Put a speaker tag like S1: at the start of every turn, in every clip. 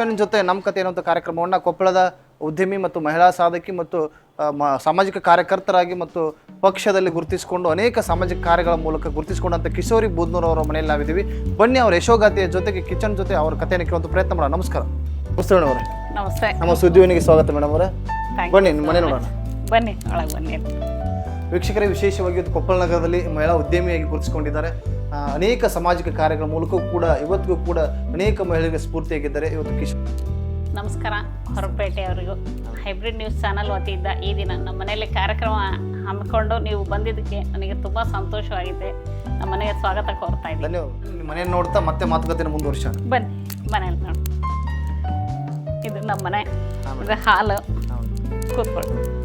S1: Kitchen ಜೊತೆ ನಮ್ಮ ಕತೆ ಅನ್ನುವಂಥ ಕಾರ್ಯಕ್ರಮವನ್ನು ಕೊಪ್ಪಳದ ಉದ್ಯಮಿ ಮತ್ತು ಮಹಿಳಾ ಸಾಧಕಿ ಮತ್ತು ಸಾಮಾಜಿಕ ಕಾರ್ಯಕರ್ತರಾಗಿ ಮತ್ತು ಪಕ್ಷದಲ್ಲಿ ಗುರುತಿಸಿಕೊಂಡು ಅನೇಕ ಸಾಮಾಜಿಕ ಕಾರ್ಯಗಳ ಮೂಲಕ ಗುರುತಿಸಿಕೊಂಡಂಥ ಕಿಶೋರಿ ಬೂದ್ನೂರ್ ಅವರ ಮನೆಯಲ್ಲಿ ನಾವಿದ್ದೀವಿ. ಬನ್ನಿ ಅವರ ಯಶೋಗಾತಿಯ ಜೊತೆಗೆ ಕಿಚನ್ ಜೊತೆ ಅವರ ಕಥೆಯನ್ನು ಕೇಳುವಂಥ ಪ್ರಯತ್ನ ಮಾಡೋಣ. ನಮಸ್ಕಾರ. ನಮಸ್ತೆ ಮೇಡಮ್ ಅವರೇ.
S2: ನಮಸ್ತೆ.
S1: ನಮ್ಮ ಸುದ್ದಿವಿನಿಗೆ ಸ್ವಾಗತ ಮೇಡಮ್ ಅವರೇ. ಬನ್ನಿ ನಿಮ್ಮ ಮನೆ ನೋಡೋಣ.
S2: ಬನ್ನಿ ಒಳಗೆ ಬನ್ನಿ.
S1: ವೀಕ್ಷಕರೇ ವಿಶೇಷವಾಗಿ ಇವತ್ತು ಕೊಪ್ಪಳ ನಗರದಲ್ಲಿ ಮಹಿಳಾ ಉದ್ಯಮಿಯಾಗಿ ಗುರುತಿಸಿಕೊಂಡಿದ್ದಾರೆ ಅನೇಕ ಸಾಮಾಜಿಕ ಕಾರ್ಯಗಳ ಮೂಲಕವೂ ಕೂಡ ಇವತ್ತಿಗೂ ಕೂಡ ಅನೇಕ ಮಹಿಳೆಯರಿಗೆ ಸ್ಫೂರ್ತಿಯಾಗಿದ್ದಾರೆ ಇವತ್ತು ಕಿಶ್
S2: ನಮಸ್ಕಾರ ಹೊರಪೇಟೆ ಅವರಿಗೂ. ಹೈಬ್ರಿಡ್ ನ್ಯೂಸ್ ಚಾನಲ್ ವತಿಯಿಂದ ಈ ದಿನ ನಮ್ಮ ಮನೆಯಲ್ಲಿ ಕಾರ್ಯಕ್ರಮ ಹಮ್ಮಿಕೊಂಡು ನೀವು ಬಂದಿದ್ದಕ್ಕೆ ನನಗೆ ತುಂಬ ಸಂತೋಷವಾಗಿದೆ. ನಮ್ಮ ಮನೆಗೆ ಸ್ವಾಗತ ಕೋರ್ತಾ ಇದ್ದೀನಿ.
S1: ನಿಮ್ಮ ಮನೆಯನ್ನು ನೋಡ್ತಾ ಮತ್ತೆ ಮಾತುಕತೆ ಮುಂದುವರ್ಸ
S2: ಬನ್ನಿ ಮನೇಲಿ ನೋಡಿ. ಇದು ನಮ್ಮ ಮನೆ. ಇದು ಹಾಲು. ಕೂತ್ಕೊಳ್ಳಿ.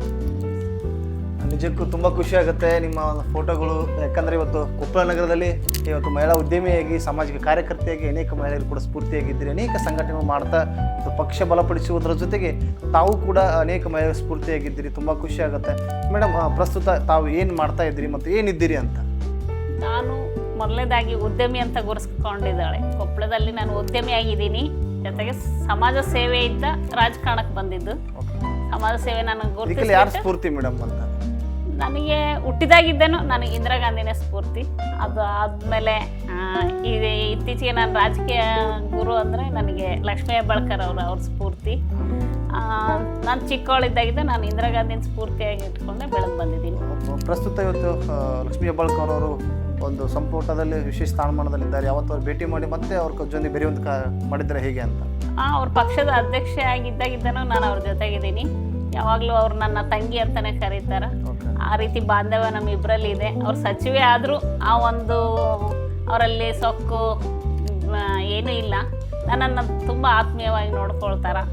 S1: ನಿಜಕ್ಕೂ ತುಂಬ ಖುಷಿ ಆಗುತ್ತೆ ನಿಮ್ಮ ಫೋಟೋಗಳು. ಯಾಕಂದರೆ ಇವತ್ತು ಕೊಪ್ಪಳ ನಗರದಲ್ಲಿ ಇವತ್ತು ಮಹಿಳಾ ಉದ್ಯಮಿಯಾಗಿ ಸಾಮಾಜಿಕ ಕಾರ್ಯಕರ್ತೆಯಾಗಿ ಅನೇಕ ಮಹಿಳೆಯರು ಕೂಡ ಸ್ಫೂರ್ತಿಯಾಗಿದ್ದೀರಿ. ಅನೇಕ ಸಂಘಟನೆಗಳು ಮಾಡ್ತಾ ಪಕ್ಷ ಬಲಪಡಿಸುವುದರ ಜೊತೆಗೆ ತಾವು ಕೂಡ ಅನೇಕ ಮಹಿಳೆಯರು ಸ್ಫೂರ್ತಿಯಾಗಿದ್ದೀರಿ. ತುಂಬ ಖುಷಿ ಆಗುತ್ತೆ. ಮೇಡಮ್ ಪ್ರಸ್ತುತ ತಾವು ಏನು ಮಾಡ್ತಾ ಇದ್ದೀರಿ ಮತ್ತು ಏನಿದ್ದೀರಿ ಅಂತ?
S2: ನಾನು ಮೊದಲನೇದಾಗಿ ಉದ್ಯಮಿ ಅಂತ ಗುರುಸ್ಕೊಂಡಿದ್ದಾಳೆ ಕೊಪ್ಪಳದಲ್ಲಿ ನಾನು ಉದ್ಯಮಿಯಾಗಿದ್ದೀನಿ. ಜೊತೆಗೆ ಸಮಾಜ ಸೇವೆಯಿಂದ ರಾಜಕಾರಣಕ್ಕೆ ಬಂದಿದ್ದು. ಸಮಾಜ ಸೇವೆ ನನಗೆ
S1: ಸ್ಫೂರ್ತಿ ಮೇಡಮ್ ಅಂತ?
S2: ನನಗೆ ಹುಟ್ಟಿದಾಗಿದ್ದೇನು ನನಗೆ ಇಂದಿರಾ ಗಾಂಧಿನೇ ಸ್ಫೂರ್ತಿ. ಅದು ಆದಮೇಲೆ ಈ ಇತ್ತೀಚೆಗೆ ನಾನು ರಾಜಕೀಯ ಗುರು ಅಂದರೆ ನನಗೆ ಲಕ್ಷ್ಮೀ ಹೆಬ್ಬಾಳ್ಕರ್ ಅವರು ಅವ್ರ ಸ್ಫೂರ್ತಿ. ನಾನು ಚಿಕ್ಕವಳಿದ್ದಾಗಿದ್ದೆ ನಾನು ಇಂದಿರಾ ಗಾಂಧಿನ ಸ್ಫೂರ್ತಿಯಾಗಿ ಇಟ್ಕೊಂಡೆ ಬೆಳೆದು ಬಂದಿದ್ದೀನಿ.
S1: ಪ್ರಸ್ತುತ ಇವತ್ತು ಲಕ್ಷ್ಮೀ ಹೆಬ್ಬಾಳ್ಕರ್ ಅವರು ಒಂದು ಸಂಪುಟದಲ್ಲಿ ವಿಶೇಷ ಸ್ಥಾನಮಾನದಲ್ಲಿದ್ದಾರೆ. ಯಾವತ್ತು ಅವ್ರು ಭೇಟಿ ಮಾಡಿ ಮತ್ತೆ ಅವ್ರ ಜೊತೆ ಬೆರೆಯುವಂತ ಮಾಡಿದ್ರೆ ಹೇಗೆ ಅಂತ?
S2: ಅವ್ರ ಪಕ್ಷದ ಅಧ್ಯಕ್ಷೆ ಆಗಿದ್ದಾಗಿದ್ದಾನು ನಾನು ಅವ್ರ ಜೊತೆಗಿದ್ದೀನಿ. ಯಾವಾಗಲೂ ಅವ್ರು ನನ್ನ ತಂಗಿ ಅಂತಲೇ ಕರೀತಾರೆ. ಆ ರೀತಿ ಬಾಂಧವ್ಯ ನಮ್ಮ ಇಬ್ಬರಲ್ಲಿ ಇದೆ. ಅವ್ರು ಸಚಿವೆ ಆದರೂ ಆ ಒಂದು ಅವರಲ್ಲಿ ಸೊಕ್ಕು ಏನು ಏನೂ ಇಲ್ಲ. ನನ್ನನ್ನು ತುಂಬ ಆತ್ಮೀಯವಾಗಿ ನೋಡ್ಕೊಳ್ತಾರೆ.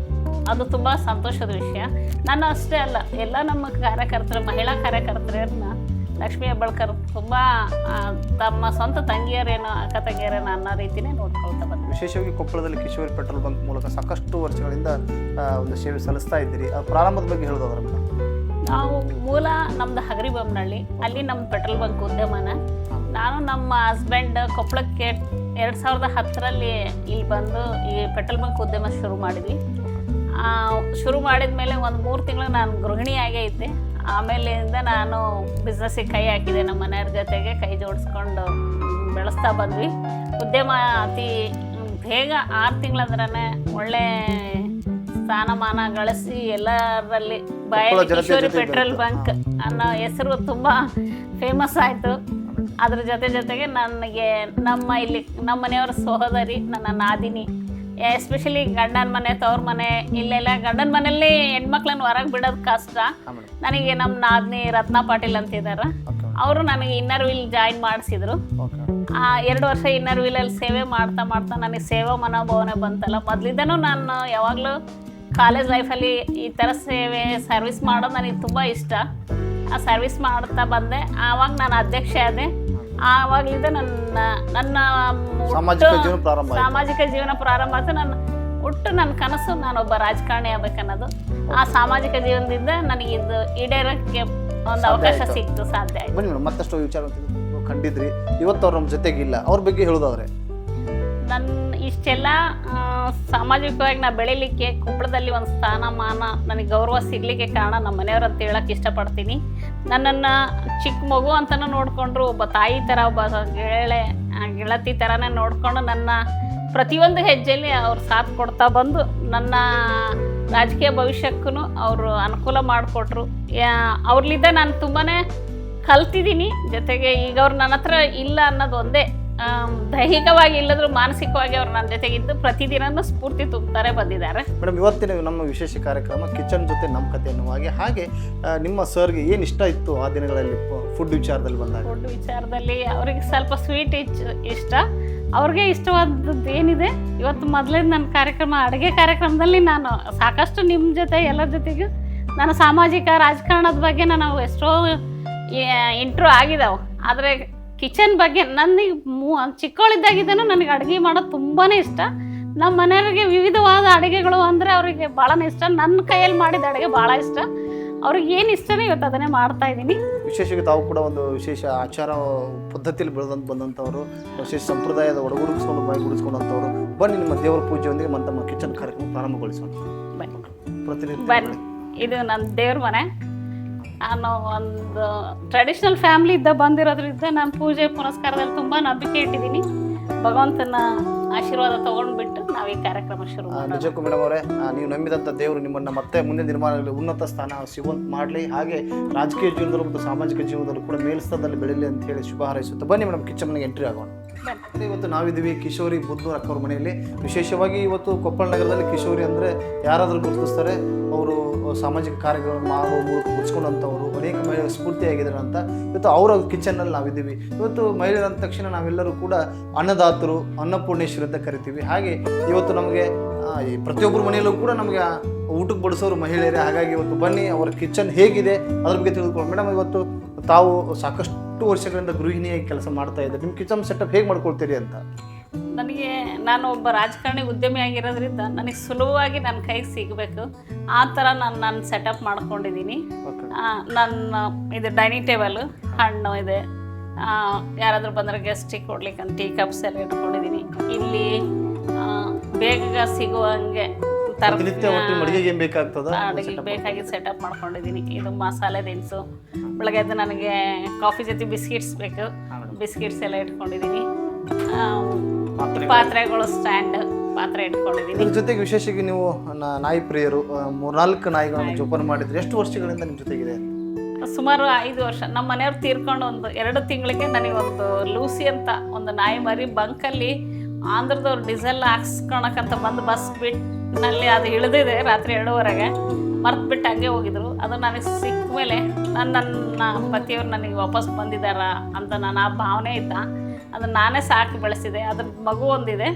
S2: ಅದು ತುಂಬ ಸಂತೋಷದ ವಿಷಯ. ನಾನು ಅಷ್ಟೇ ಅಲ್ಲ ಎಲ್ಲ ನಮ್ಮ ಕಾರ್ಯಕರ್ತರು ಮಹಿಳಾ ಕಾರ್ಯಕರ್ತರನ್ನ ಲಕ್ಷ್ಮೀ ಹೆಬ್ಬಾಳ್ಕರ್ ತುಂಬ ತಮ್ಮ ಸ್ವಂತ ತಂಗಿಯರೇನೋ ಅಕ್ಕ ತಂಗಿಯರೇನೋ ಅನ್ನೋ ರೀತಿನೇ ನೋಡ್ಕೊಳ್ತಾ ಬಂದ್ರು.
S1: ವಿಶೇಷವಾಗಿ ಕೊಪ್ಪಳದಲ್ಲಿ ಕಿಶೋರಿ ಪೆಟ್ರೋಲ್ ಬಂಕ್ ಮೂಲಕ ಸಾಕಷ್ಟು ವರ್ಷಗಳಿಂದ ಒಂದು ಸೇವೆ ಸಲ್ಲಿಸ್ತಾ ಇದ್ದೀರಿ. ಪ್ರಾರಂಭದ ಬಗ್ಗೆ ಹೇಳೋದಾದ್ರೆ
S2: ನಾವು ಮೂಲ ನಮ್ದು ಹಗರಿ ಬೊಮ್ಮನಹಳ್ಳಿ ಅಲ್ಲಿ ನಮ್ಮ ಪೆಟ್ರೋಲ್ ಬಂಕ್ ಉದ್ಯಮನ. ನಾನು ನಮ್ಮ ಹಸ್ಬೆಂಡ್ ಕೊಪ್ಪಳಕ್ಕೆ ಎರಡು ಸಾವಿರದ ಹತ್ತರಲ್ಲಿ ಇಲ್ಲಿ ಬಂದು ಈ ಪೆಟ್ರೋಲ್ ಬಂಕ್ ಉದ್ಯಮ ಶುರು ಮಾಡಿದ್ವಿ. ಶುರು ಮಾಡಿದ ಮೇಲೆ ಒಂದು ಮೂರು ತಿಂಗಳು ನಾನು ಗೃಹಿಣಿಯಾಗೇ ಇದ್ದೆ. ಆಮೇಲಿಂದ ನಾನು ಬಿಸ್ನೆಸ್ಸಿಗೆ ಕೈ ಹಾಕಿದೆ ನಮ್ಮ ಮನೆಯವ್ರ ಜೊತೆಗೆ ಕೈ ಜೋಡಿಸ್ಕೊಂಡು ಬೆಳೆಸ್ತಾ ಬಂದ್ವಿ. ಉದ್ಯಮ ಅತಿ ಬೇಗ ಆರು ತಿಂಗಳಂದ್ರೆ ಒಳ್ಳೆ ಸ್ಥಾನಮಾನ ಗಳಿಸಿ ಎಲ್ಲರಲ್ಲಿ ಬಾಯಲ್ಲಿ ಕಿಶೋರಿ ಪೆಟ್ರೋಲ್ ಬಂಕ್ ಅನ್ನೋ ಹೆಸರು ತುಂಬ ಫೇಮಸ್ ಆಯಿತು. ಅದ್ರ ಜೊತೆ ಜೊತೆಗೆ ನನಗೆ ನಮ್ಮ ಇಲ್ಲಿ ನಮ್ಮ ಮನೆಯವರ ಸಹೋದರಿ ನನ್ನ ನಾದಿನಿ ಎಸ್ಪೆಷಲಿ ಗಂಡನ ಮನೆ ತವ್ರ ಮನೆ ಇಲ್ಲೆಲ್ಲ ಗಂಡನ ಮನೆಯಲ್ಲಿ ಹೆಣ್ಮಕ್ಳನ್ನ ಹೊರಗೆ ಬಿಡೋದು ಕಷ್ಟ. ನನಗೆ ನಮ್ಮ ನಾದ್ನಿ ರತ್ನ ಪಾಟೀಲ್ ಅಂತಿದ್ದಾರೆ ಅವರು ನನಗೆ ಇನ್ನರ್ ವೀಲ್ ಜಾಯಿನ್ ಮಾಡಿಸಿದ್ರು. ಆ ಎರಡು ವರ್ಷ ಇನ್ನರ್ ವೀಲಲ್ಲಿ ಸೇವೆ ಮಾಡ್ತಾ ಮಾಡ್ತಾ ನನಗೆ ಸೇವಾ ಮನೋಭಾವನೆ ಬಂತಲ್ಲ. ಮೊದಲಿಂದನೂ ನಾನು ಯಾವಾಗಲೂ ಕಾಲೇಜ್ ಲೈಫಲ್ಲಿ ಈ ಥರ ಸೇವೆ ಸರ್ವಿಸ್ ಮಾಡೋದು ನನಗೆ ತುಂಬ ಇಷ್ಟ. ಆ ಸರ್ವಿಸ್ ಮಾಡ್ತಾ ಬಂದೆ. ಆವಾಗ ನಾನು ಅಧ್ಯಕ್ಷೆ ಆದೆ. ಆವಾಗಲಿಂದ ನನ್ನ ನನ್ನ
S1: ಸಾಮಾಜಿಕ ಜೀವನ ಪ್ರಾರಂಭ.
S2: ಸಾಮಾಜಿಕ ಜೀವನ ಪ್ರಾರಂಭ ಆಯ್ತು. ನನ್ನ ಒಟ್ಟು ನನ್ನ ಕನಸು ನಾನೊಬ್ಬ ರಾಜಕಾರಣಿ ಆಗ್ಬೇಕನ್ನೋದು. ಆ ಸಾಮಾಜಿಕ ಜೀವನದಿಂದ ನನಗೆ ಇದು ಈಡೇರೋಕ್ಕೆ ಒಂದು ಅವಕಾಶ. ಸಿಕ್ತು ಸಾಧ್ಯ ಆಯ್ತು.
S1: ಬನ್ನಿ ಮೇಡಮ್ ಮತ್ತಷ್ಟು ವಿಚಾರ ಕಂಡಿದ್ರಿ ಇವತ್ತು ಅವ್ರು ನಮ್ಮ ಜೊತೆಗಿಲ್ಲ. ಅವ್ರ ಬಗ್ಗೆ ಹೇಳೋದಾದ್ರೆ.
S2: ನನ್ನ ಇಷ್ಟೆಲ್ಲ ಸಾಮಾಜಿಕವಾಗಿ ನಾ ಬೆಳೀಲಿಕ್ಕೆ ಕೊಪ್ಪಳದಲ್ಲಿ ಒಂದು ಸ್ಥಾನಮಾನ ನನಗೆ ಗೌರವ ಸಿಗಲಿಕ್ಕೆ ಕಾರಣ ನಮ್ಮ ಮನೆಯವ್ರು ಅಂತ ಹೇಳಕ್ಕೆ ಇಷ್ಟಪಡ್ತೀನಿ. ನನ್ನನ್ನು ಚಿಕ್ಕ ಮಗು ಅಂತಲೂ ನೋಡಿಕೊಂಡ್ರು, ಒಬ್ಬ ತಾಯಿ ಥರ ಒಬ್ಬ ಗೆಳೆ ಗೆಳತಿ ಥರನೇ ನೋಡಿಕೊಂಡು ನನ್ನ ಪ್ರತಿಯೊಂದು ಹೆಜ್ಜೆಯಲ್ಲಿ ಅವ್ರು ಸಾಥ್ ಕೊಡ್ತಾ ಬಂದು, ನನ್ನ ರಾಜಕೀಯ ಭವಿಷ್ಯಕ್ಕೂ ಅವರು ಅನುಕೂಲ ಮಾಡಿಕೊಟ್ರು. ಅವ್ರಲ್ಲಿದ್ದ ನಾನು ತುಂಬಾ ಕಲ್ತಿದ್ದೀನಿ. ಜೊತೆಗೆ ಈಗ ಅವ್ರು ನನ್ನ ಹತ್ರ ಇಲ್ಲ ಅನ್ನೋದು ಒಂದೇ. ದೈಹಿಕವಾಗಿ ಇಲ್ಲದ್ರೂ ಮಾನಸಿಕವಾಗಿ ಅವ್ರು ನನ್ನ ಜೊತೆಗಿದ್ದು ಪ್ರತಿದಿನನೂ ಸ್ಫೂರ್ತಿ ತುಂಬುತ್ತಾರೆ ಬಂದಿದ್ದಾರೆ.
S1: ಮೇಡಮ್ ಇವತ್ತಿನ ನಮ್ಮ ವಿಶೇಷ ಕಾರ್ಯಕ್ರಮ ಕಿಚನ್ ಜೊತೆ ನಮ್ಮ ಕತೆ ಹಾಗೆ. ಹಾಗೆ ನಿಮ್ಮ ಸರ್ಗೆ ಏನು ಇಷ್ಟ ಇತ್ತು ಆ ದಿನಗಳಲ್ಲಿ ಫುಡ್ ವಿಚಾರದಲ್ಲಿ ಬಂದಾಗ?
S2: ಫುಡ್ ವಿಚಾರದಲ್ಲಿ ಅವರಿಗೆ ಸ್ವಲ್ಪ ಸ್ವೀಟ್ ಇಷ್ಟ. ಅವ್ರಿಗೆ ಇಷ್ಟವಾದದ್ದು ಏನಿದೆ? ಇವತ್ತು ಮೊದಲೇ ನನ್ನ ಕಾರ್ಯಕ್ರಮ ಅಡುಗೆ ಕಾರ್ಯಕ್ರಮದಲ್ಲಿ ನಾನು ಸಾಕಷ್ಟು ನಿಮ್ಮ ಜೊತೆ ಎಲ್ಲರ ಜೊತೆಗೂ ನಾನು ಸಾಮಾಜಿಕ ರಾಜಕಾರಣದ ಬಗ್ಗೆ ನಾನು ಎಷ್ಟೋ ಇಂಟ್ರೂ ಆಗಿದಾವೆ. ಆದರೆ ಕಿಚನ್ ಬಗ್ಗೆ ನನಗೆ ಮೂ ಚಿಕ್ಕವಳಿದ್ದಾಗಿದ್ದೇನೂ ನನಗೆ ಅಡುಗೆ ಮಾಡೋದು ತುಂಬಾ ಇಷ್ಟ. ನಮ್ಮ ಮನೆಯವರಿಗೆ ವಿವಿಧವಾದ ಅಡುಗೆಗಳು ಅಂದರೆ ಅವರಿಗೆ ಭಾಳ ಇಷ್ಟ. ನನ್ನ ಕೈಯಲ್ಲಿ ಮಾಡಿದ ಅಡುಗೆ ಭಾಳ ಇಷ್ಟ. ಅವ್ರಿಗೆ ಏನು ಇಷ್ಟನೇ ಇವತ್ತು ಅದನ್ನೇ ಮಾಡ್ತಾ ಇದ್ದೀನಿ.
S1: ವಿಶೇಷವಾಗಿ ತಾವು ಕೂಡ ಒಂದು ವಿಶೇಷ ಆಚಾರ ಪದ್ಧತಿಯಲ್ಲಿ ಬೆಳೆದಂತ ಬಂದಂಥವ್ರು ವಿಶೇಷ ಸಂಪ್ರದಾಯದ ಒಡಗೂಡಿಸ್ಕೊಂಡು ಬಾಯಿಗೂಡಿಸ್ಕೊಂಡಂಥವ್ರು ಬನ್ನಿ ನಿಮ್ಮ ದೇವರ ಪೂಜೆಯೊಂದಿಗೆ ಮತ್ತು ನಮ್ಮ ಕಿಚನ್ ಕಾರ್ಯಕ್ರಮ ಪ್ರಾರಂಭಗೊಳಿಸೋಣ.
S2: ಬನ್ನಿ.
S1: ಪ್ರತಿನಿಧಿ
S2: ಬನ್ನಿ. ಇದು ನನ್ನ ದೇವ್ರ ಮನೆ. ನಾನು ಒಂದು ಟ್ರೆಡಿಷ್ನಲ್ ಫ್ಯಾಮಿಲಿ ಇದ್ದ ಬಂದಿರೋದ್ರಿಂದ ನಾನು ಪೂಜೆ ಪುನಸ್ಕಾರದಲ್ಲಿ ತುಂಬ ನಂಬಿಕೆ ಇಟ್ಟಿದ್ದೀನಿ. ಭಗವಂತನ ಆಶೀರ್ವಾದ ತಗೊಂಡ್ಬಿಟ್ಟು ನಾವು ಈ ಕಾರ್ಯಕ್ರಮ ಶುರು
S1: ನಿಜಕ್ಕೂ ಮೇಡಮ್ ಅವರೇ ನೀವು ನಂಬಿದಂಥ ದೇವರು ನಿಮ್ಮನ್ನ ಮತ್ತೆ ಮುಂದಿನ ನಿರ್ಮಾಣದಲ್ಲಿ ಉನ್ನತ ಸ್ಥಾನ ಸಿಗುವಂತ ಮಾಡಲಿ. ಹಾಗೆ ರಾಜಕೀಯ ಜೀವನದಲ್ಲೂ ಮತ್ತು ಸಾಮಾಜಿಕ ಜೀವನದಲ್ಲೂ ಕೂಡ ಮೇಲ್ಸ್ಥಾನದಲ್ಲಿ ಬೆಳೀಲಿ ಅಂತ ಹೇಳಿ ಶುಭ ಹಾರೈಸುತ್ತೆ ಬನ್ನಿ ಮೇಡಮ್ ಕಿಚ್ಚಮ್ಮನಿಗೆ ಮನೆಗೆ ಎಂಟ್ರಿ ಆಗೋಣ. ಇವತ್ತು ನಾವಿದ್ದೀವಿ ಕಿಶೋರಿ ಬುದ್ಧೂರ್ ಅಕ್ಕವ್ರ ಮನೆಯಲ್ಲಿ. ವಿಶೇಷವಾಗಿ ಇವತ್ತು ಕೊಪ್ಪಳ ನಗರದಲ್ಲಿ ಕಿಶೋರಿ ಅಂದರೆ ಯಾರಾದರೂ ಗುರುತಿಸ್ತಾರೆ ಅವರು ಸಾಮಾಜಿಕ ಕಾರ್ಯಗಳನ್ನು ಮಾಡುವ ಮೂಲಕ ಅನೇಕ ಮಹಿಳೆಯರು ಸ್ಫೂರ್ತಿಯಾಗಿದ್ದಾರೆ ಅಂತ ಇವತ್ತು ಅವರ ಕಿಚನ್ನಲ್ಲಿ ನಾವಿದ್ದೀವಿ. ಇವತ್ತು ಮಹಿಳೆಯರು ಅಂದ ತಕ್ಷಣ ನಾವೆಲ್ಲರೂ ಕೂಡ ಅನ್ನದಾತರು, ಅನ್ನಪೂರ್ಣೇಶ್ವರಿ ಅಂತ ಕರಿತೀವಿ. ಹಾಗೆ ಇವತ್ತು ನಮಗೆ ಪ್ರತಿಯೊಬ್ಬರ ಮನೆಯಲ್ಲೂ ಕೂಡ ನಮಗೆ ಊಟಕ್ಕೆ ಬಡಿಸೋರು ಮಹಿಳೆಯರೇ. ಹಾಗಾಗಿ ಇವತ್ತು ಬನ್ನಿ, ಅವರ ಕಿಚನ್ ಹೇಗಿದೆ ಅದ್ರ ಬಗ್ಗೆ ತಿಳಿದುಕೊಂಡು ಮೇಡಮ್, ಇವತ್ತು ತಾವು ಸಾಕಷ್ಟು ವರ್ಷಗಳಿಂದ ಗೃಹಿಣಿಯಾಗಿ ಕೆಲಸ ಮಾಡ್ತಾ ಇದ್ದಾರೆ. ನಿಮ್ಮ ಕಿಚನ್ ಸೆಟಪ್ ಹೇಗೆ ಮಾಡ್ಕೊಳ್ತೀರಿ ಅಂತ?
S2: ನನಗೆ ನಾನು ಒಬ್ಬ ರಾಜಕಾರಣಿ ಉದ್ಯಮಿ ಆಗಿರೋದ್ರಿಂದ ನನಗೆ ಸುಲಭವಾಗಿ ನನ್ನ ಕೈಗೆ ಸಿಗಬೇಕು. ಆ ಥರ ನಾನು ನಾನು ಸೆಟಪ್ ಮಾಡ್ಕೊಂಡಿದ್ದೀನಿ. ನನ್ನ ಇದು ಡೈನಿಂಗ್ ಟೇಬಲು ಹಣ್ಣು ಇದೆ. ಯಾರಾದರೂ ಬಂದರೆ ಗೆಸ್ಟಿಗೆ ಕೊಡ್ಲಿಕ್ಕೆ ಟೀ ಕಪ್ಸ್ ಎಲ್ಲ ಇಟ್ಕೊಂಡಿದ್ದೀನಿ. ಇಲ್ಲಿ ಬೇಗ ಸಿಗುವಂಗೆ
S1: ಹಂಗೆ ಅಡುಗೆಗೆ
S2: ಬೇಕಾಗಿ ಸೆಟಪ್ ಮಾಡ್ಕೊಂಡಿದ್ದೀನಿ. ಇದು ಮಸಾಲೆ ದಿನಸು. ಬೆಳಗ್ಗೆ ಅದು ನನಗೆ ಕಾಫಿ ಜೊತೆ ಬಿಸ್ಕಿಟ್ಸ್ ಬೇಕು. ಬಿಸ್ಕಿಟ್ಸ್ ಎಲ್ಲ ಇಟ್ಕೊಂಡಿದ್ದೀನಿ. ಪಾತ್ರೆಗಳು. ಸ್ಟ್ಯಾಂಡ್ ಪಾತ್ರೆ ಇಟ್ಕೊಂಡಿದ್ದೀನಿ
S1: ನಿಮ್ಮ ಜೊತೆಗೆ ವಿಶೇಷವಾಗಿ ನೀವು ನ- ನಾಯಿ ಪ್ರಿಯರು ಮೂರು ನಾಲ್ಕು ನಾಯಿಗಳನ್ನು ಜೋಪಾನ ಮಾಡಿದ್ರೆ ಎಷ್ಟು ವರ್ಷಗಳಿಂದ ನಿಮ್ಮ ಜೊತೆಗಿದೆ?
S2: ಸುಮಾರು ಐದು ವರ್ಷ. ನಮ್ಮ ಮನೆಯವ್ರು ತೀರ್ಕೊಂಡು ಒಂದು ಎರಡು ತಿಂಗಳಿಗೆ ನನಗೆ ಒಂದು ಲೂಸಿ ಅಂತ ಒಂದು ನಾಯಿ ಮರಿ ಬಂಕಲ್ಲಿ ಆಂಧ್ರದವ್ರು ಡೀಸೆಲ್ ಹಾಕ್ಸ್ಕೊಳಕಂತ ಬಂದು ಬಸ್ ಬಿಟ್ನಲ್ಲಿ ಅದು ಇಳಿದಿದೆ ರಾತ್ರಿ ಎರಡೂವರೆಗೆ. ಮರ್ತು ಬಿಟ್ಟು ಹಂಗೆ ಹೋಗಿದ್ರು. ಅದು ನನಗೆ ಸಿಕ್ಕ ಮೇಲೆ ನನ್ನ ನನ್ನ ಪತಿಯವ್ರು ನನಗೆ ವಾಪಸ್ ಬಂದಿದ್ದಾರ ಅಂತ ನಾನು ಆ ಭಾವನೆ ಇದ್ದ. ಅದನ್ನ ನಾನೇ ಸಾಕಿ ಬೆಳೆಸಿದೆ ಅದ್ರ ಮಗು ಒಂದಿದೆ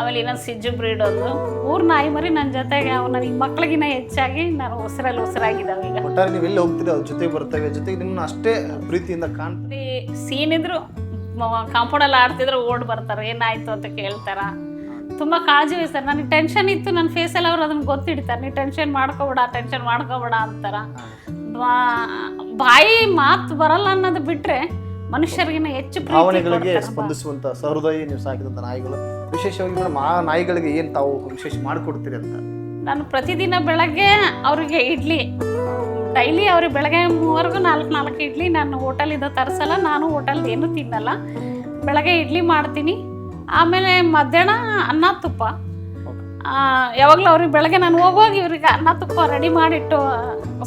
S2: ಆಮೇಲೆ ಇನ್ನೊಂದು ಸಿಜ್ಜು ಬ್ರೀಡ್ ಒಂದು. ಮೂರು ನಾಯಿ ಮರಿ ನನ್ನ ಜೊತೆಗೆ ಅವು ನನಗೆ ಮಕ್ಳಿಗಿನ್ನ ಹೆಚ್ಚಾಗಿ ನಾನು ಉಸಿರಲ್ಲಿ ಉಸಿರಾಗಿದ್ದಾವೆ ಈಗ.
S1: ಒಟ್ಟಾರೆ ನೀವು ಎಲ್ಲಿ ಹೋಗ್ತೀರಿ? ಅವ್ರ ಜೊತೆಗೆ ಬರ್ತವೆ ಜೊತೆಗೆ ನಿಮ್ಮನ್ನ ಅಷ್ಟೇ ಪ್ರೀತಿಯಿಂದ ಕಾಣ್ತಾರೆ.
S2: ಸೀನ್ ಇದ್ರು ಕಾಂಪೌಂಡಲ್ಲಿ ಆಡ್ತಿದ್ರು ಓಡ್ ಬರ್ತಾರೆ ಏನಾಯ್ತು ಅಂತ ಕೇಳ್ತಾರ. ತುಂಬ ಕಾಳಜಿ ವಹಿಸ್ತಾರೆ. ನನಗೆ ಟೆನ್ಷನ್ ಇತ್ತು ನನ್ನ ಫೇಸಲ್ಲಿ ಅವ್ರು ಅದನ್ನ ಗೊತ್ತಿಡ್ತಾರೆ. ನೀವು ಟೆನ್ಷನ್ ಮಾಡ್ಕೋಬೇಡ ಟೆನ್ಷನ್ ಮಾಡ್ಕೋಬೇಡ ಅಂತಾರ. ಬಾಯಿ ಮಾತು ಬರಲ್ಲ ಅನ್ನೋದು ಬಿಟ್ರೆ ಮನುಷ್ಯರಿಗಿನ್ನ ಹೆಚ್ಚು
S1: ಭಾವನೆಗಳಿಗೆ ಸ್ಪಂದಿಸುವಂತ ಸಹೃದಯ ನೀವು ಸಾಕಿದಂತ ನಾಯಿಗಳು. ವಿಶೇಷವಾಗಿ ಮೇಡಮ್ ಆ ನಾಯಿಗಳಿಗೆ ಏನು ತಾವು ವಿಶೇಷ ಮಾಡಿಕೊಡ್ತೀರಿ ಅಂತ?
S2: ನಾನು ಪ್ರತಿದಿನ ಬೆಳಗ್ಗೆ ಅವರಿಗೆ ಇಡ್ಲಿ ಡೈಲಿ ಅವ್ರಿಗೆ ಬೆಳಗ್ಗೆ ಮೂವರೆಗೂ ನಾಲ್ಕು ನಾಲ್ಕು ಇಡ್ಲಿ ನಾನು ಹೋಟೆಲಿಂದ ತರಿಸಲ್ಲ ನಾನು ಹೋಟೆಲ್ದು ಏನೂ ತಿನ್ನಲ್ಲ. ಬೆಳಗ್ಗೆ ಇಡ್ಲಿ ಮಾಡ್ತೀನಿ. ಆಮೇಲೆ ಮಧ್ಯಾಹ್ನ ಅನ್ನ ತುಪ್ಪ. ಯಾವಾಗಲೂ ಅವ್ರಿಗೆ ಬೆಳಗ್ಗೆ ನಾನು ಹೋಗುವಾಗ ಇವ್ರಿಗೆ ಅನ್ನ ತುಪ್ಪ ರೆಡಿ ಮಾಡಿಟ್ಟು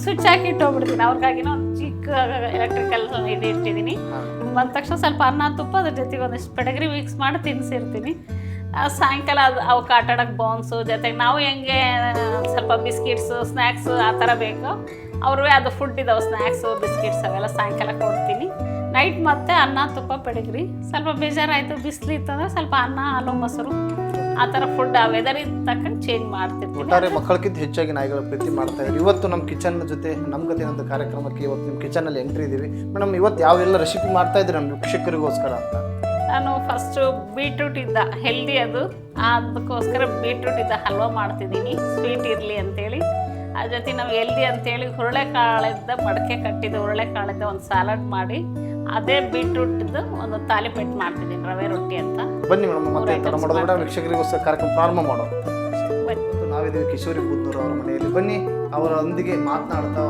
S2: ಸ್ವಿಚ್ ಹಾಕಿ ಇಟ್ಟೋಗ್ಬಿಡ್ತೀನಿ ಅವ್ರಿಗಾಗಿನ ಒಂದು ಚಿಕ್ಕ ಎಲೆಕ್ಟ್ರಿಕಲ್ ಇದು ಇಟ್ಟಿದ್ದೀನಿ. ಬಂದ ತಕ್ಷಣ ಸ್ವಲ್ಪ ಅನ್ನ ತುಪ್ಪ ಅದ್ರ ಜೊತೆಗೆ ಒಂದಿಷ್ಟು ಪೆಡಗ್ರಿ ಮಿಕ್ಸ್ ಮಾಡಿ ತಿನ್ನಿಸಿರ್ತೀನಿ ಸಾಯಂಕಾಲ ಅದು ಅವಕ್ಕೆ ಆಟ ಆಡೋಕ್ಕೆ ಬೌನ್ಸು ಜೊತೆಗೆ ನಾವು ಹೆಂಗೆ ಸ್ವಲ್ಪ ಬಿಸ್ಕಿಟ್ಸು ಸ್ನ್ಯಾಕ್ಸು ಆ ಥರ ಬೇಕು ಅವ್ರವೇ ಅದು ಫುಡ್ ಇದಾವೆ ಸ್ನ್ಯಾಕ್ಸು ಬಿಸ್ಕಿಟ್ಸ್ ಅವೆಲ್ಲ ಸಾಯಂಕಾಲ ಕೊಡ್ತೀನಿ. ನೈಟ್ ಮತ್ತೆ ಅನ್ನ ತುಪ್ಪ ಪೆಡಗ್ರಿ. ಸ್ವಲ್ಪ ಬೇಜಾರಾಯಿತು ಬಿಸಿಲು ಇತ್ತಂದ್ರೆ ಸ್ವಲ್ಪ ಅನ್ನ ಹಾಲು ಮೊಸರು. ಆ ಥರ ಫುಡ್ ಆ ವೆದರಿಗೆ ತಕ್ಕಂಗೆ ಚೇಂಜ್ ಮಾಡ್ತಿರ್ತೀವಿ
S1: ಒಟ್ಟಾರೆ ಮಕ್ಕಳಕ್ಕಿಂತ ಹೆಚ್ಚಾಗಿ ನಾಯಿಗಳ ಪ್ರೀತಿ ಮಾಡ್ತಾ ಇದ್ದಾರೆ. ಇವತ್ತು ನಮ್ಮ ಕಿಚನ್ ಜೊತೆ ನಮ್ಮ ಕತೆ ಒಂದು ಕಾರ್ಯಕ್ರಮಕ್ಕೆ ಇವತ್ತು ನಿಮ್ಮ ಕಿಚನಲ್ಲಿ ಎಂಟ್ರಿ ಇದ್ದೀವಿ ಮೇಡಮ್ ಇವತ್ತು ಯಾವೆಲ್ಲ ರೆಸಿಪಿ ಮಾಡ್ತಾ ಇದ್ದೀರಿ ನಮ್ಮ ವೀಕ್ಷಕರಿಗೋಸ್ಕರ ಅಂತ?
S2: ನಾನು ಫಸ್ಟು ಬೀಟ್ರೂಟ್ ಇದ್ದ ಹೆಲ್ದಿ ಅದು. ಅದಕ್ಕೋಸ್ಕರ ಬೀಟ್ರೂಟ್ ಇದ್ದ ಹಲ್ವಾ ಮಾಡ್ತಿದ್ದೀನಿ. ಸ್ವೀಟ್ ಇರಲಿ ಅಂತೇಳಿ. ಅದ್ರ ಜೊತೆ ನಾವು ಹೆಲ್ದಿ ಅಂತೇಳಿ ಹುರುಳೆಕಾಳಿಂದ ಮಡಕೆ ಕಟ್ಟಿದ ಹುರುಳೆಕಾಳಿಂದ ಒಂದು ಸ್ಯಾಲಡ್ ಮಾಡಿ. ಅದೇ ಬೀಟ್ರೂಟ್ದು ಒಂದು ತಾಲಿಪೆಟ್ಟು ಮಾಡ್ತಿದ್ದೀನಿ ರವೆ ರೊಟ್ಟಿ ಅಂತ.
S1: ಬನ್ನಿ ಮೇಡಮ್ ಮತ್ತೆ
S2: ಈ
S1: ಮಾಡೋದು ಬೇಡ ವೀಕ್ಷಕರಿಗೋಸ್ಕರ ಕಾರ್ಯಕ್ರಮ ಪ್ರಾರಂಭ ಮಾಡೋಣ. ನಾವಿದ್ದೀವಿ ಕಿಶೋರಿ ಬುದ್ನೂರು ಅವರ ಮನೆಯಲ್ಲಿ. ಬನ್ನಿ ಅವರೊಂದಿಗೆ ಮಾತನಾಡ್ತಾ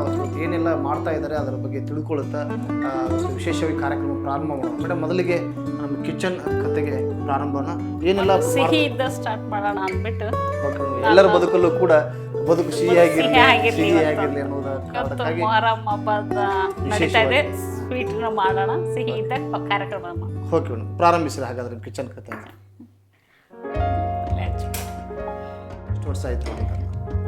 S1: ಏನೆಲ್ಲ ಮಾಡ್ತಾ ಇದ್ದಾರೆ ಅದರ ಬಗ್ಗೆ ತಿಳ್ಕೊಳ್ತಾ ಆ, ವಿಶೇಷವಾಗಿ ಕಾರ್ಯಕ್ರಮ ಪ್ರಾರಂಭ ಮಾಡೋಣ. ಮೇಡಮ್ ಮೊದಲಿಗೆ ನಮ್ಮ ಕಿಚನ್ ಕತೆಗೆ ಪ್ರಾರಂಭನ ಏನೆಲ್ಲ
S2: ಸಿಹಿ ಇದ್ದ ಸ್ಟಾರ್ಟ್ ಮಾಡೋಣ ಅಂದ್ಬಿಟ್ಟು.
S1: ಎಲ್ಲರ ಬದುಕಲ್ಲೂ ಕೂಡ ಬದುಕು ಸಿಹಿಯಾಗಿರಲಿ
S2: ಸಿಹಿ ಆಗಿರ್ಲಿ ಇವತ್ತು.
S1: ಸಿಹಿಯಾಗಿರಲಿ ಅನ್ನೋದ
S2: ಸ್ವೀಟ್ನ ಮಾಡೋಣ. ಸಿಹಿ ಇದ್ದ ಕಾರ್ಯಕ್ರಮ.
S1: ಓಕೆ ಮೇಡಮ್ ಪ್ರಾರಂಭಿಸಿದ ಹಾಗಾದ್ರೆ ಕಿಚನ್ ಕತೆ ಎಷ್ಟು ವರ್ಷ ಆಯಿತು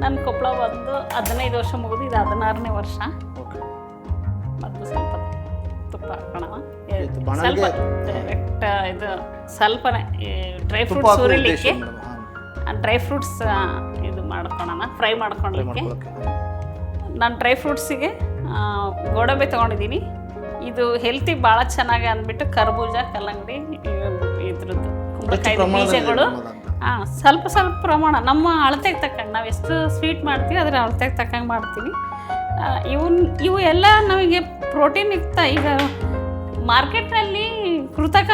S2: ನನ್ನ ಕೊಪ್ಪಳ ಬಂದು ಹದಿನೈದು ವರ್ಷ ಮುಗಿದು ಇದು ಹದಿನಾರನೇ ವರ್ಷ.
S1: ಓಕೆ
S2: ಮತ್ತು ಸ್ವಲ್ಪ ತುಪ್ಪ ಹಾಕೋಣ. ಸ್ವಲ್ಪ ಡೈರೆಕ್ಟ್ ಇದು ಸ್ವಲ್ಪನೇ ಡ್ರೈ ಫ್ರೂಟ್ಸ್
S1: ಸುರಿಲಿಕ್ಕೆ
S2: ಡ್ರೈ ಫ್ರೂಟ್ಸ್ ಇದು ಮಾಡ್ಕೊಳೋಣ. ಫ್ರೈ
S1: ಮಾಡ್ಕೊಳ್ಳೋಕೆ
S2: ನಾನು ಡ್ರೈ ಫ್ರೂಟ್ಸಿಗೆ ಗೋಡಂಬಿ ತೊಗೊಂಡಿದ್ದೀನಿ. ಇದು ಹೆಲ್ತಿ ಭಾಳ ಚೆನ್ನಾಗಿ ಅಂದ್ಬಿಟ್ಟು ಕರ್ಬೂಜ ಕಲ್ಲಂಗಡಿ ಇದ್ರದ್ದು ಕುಂಬಳಕಾಯಿ ಬೀಜಗಳು. ಹಾಂ ಸ್ವಲ್ಪ ಸ್ವಲ್ಪ ಪ್ರಮಾಣ. ನಮ್ಮ ಅಳತೆಗೆ ತಕ್ಕಂಗೆ ನಾವು ಎಷ್ಟು ಸ್ವೀಟ್ ಮಾಡ್ತೀವಿ ಅದ್ರ ಅಳತೆಗೆ ತಕ್ಕಂಗೆ ಮಾಡ್ತೀವಿ. ಇವನ್ ಇವು ಎಲ್ಲ ನಮಗೆ ಪ್ರೋಟೀನ್ ಯುಕ್ತ ಈಗ ಮಾರ್ಕೆಟ್ನಲ್ಲಿ ಕೃತಕ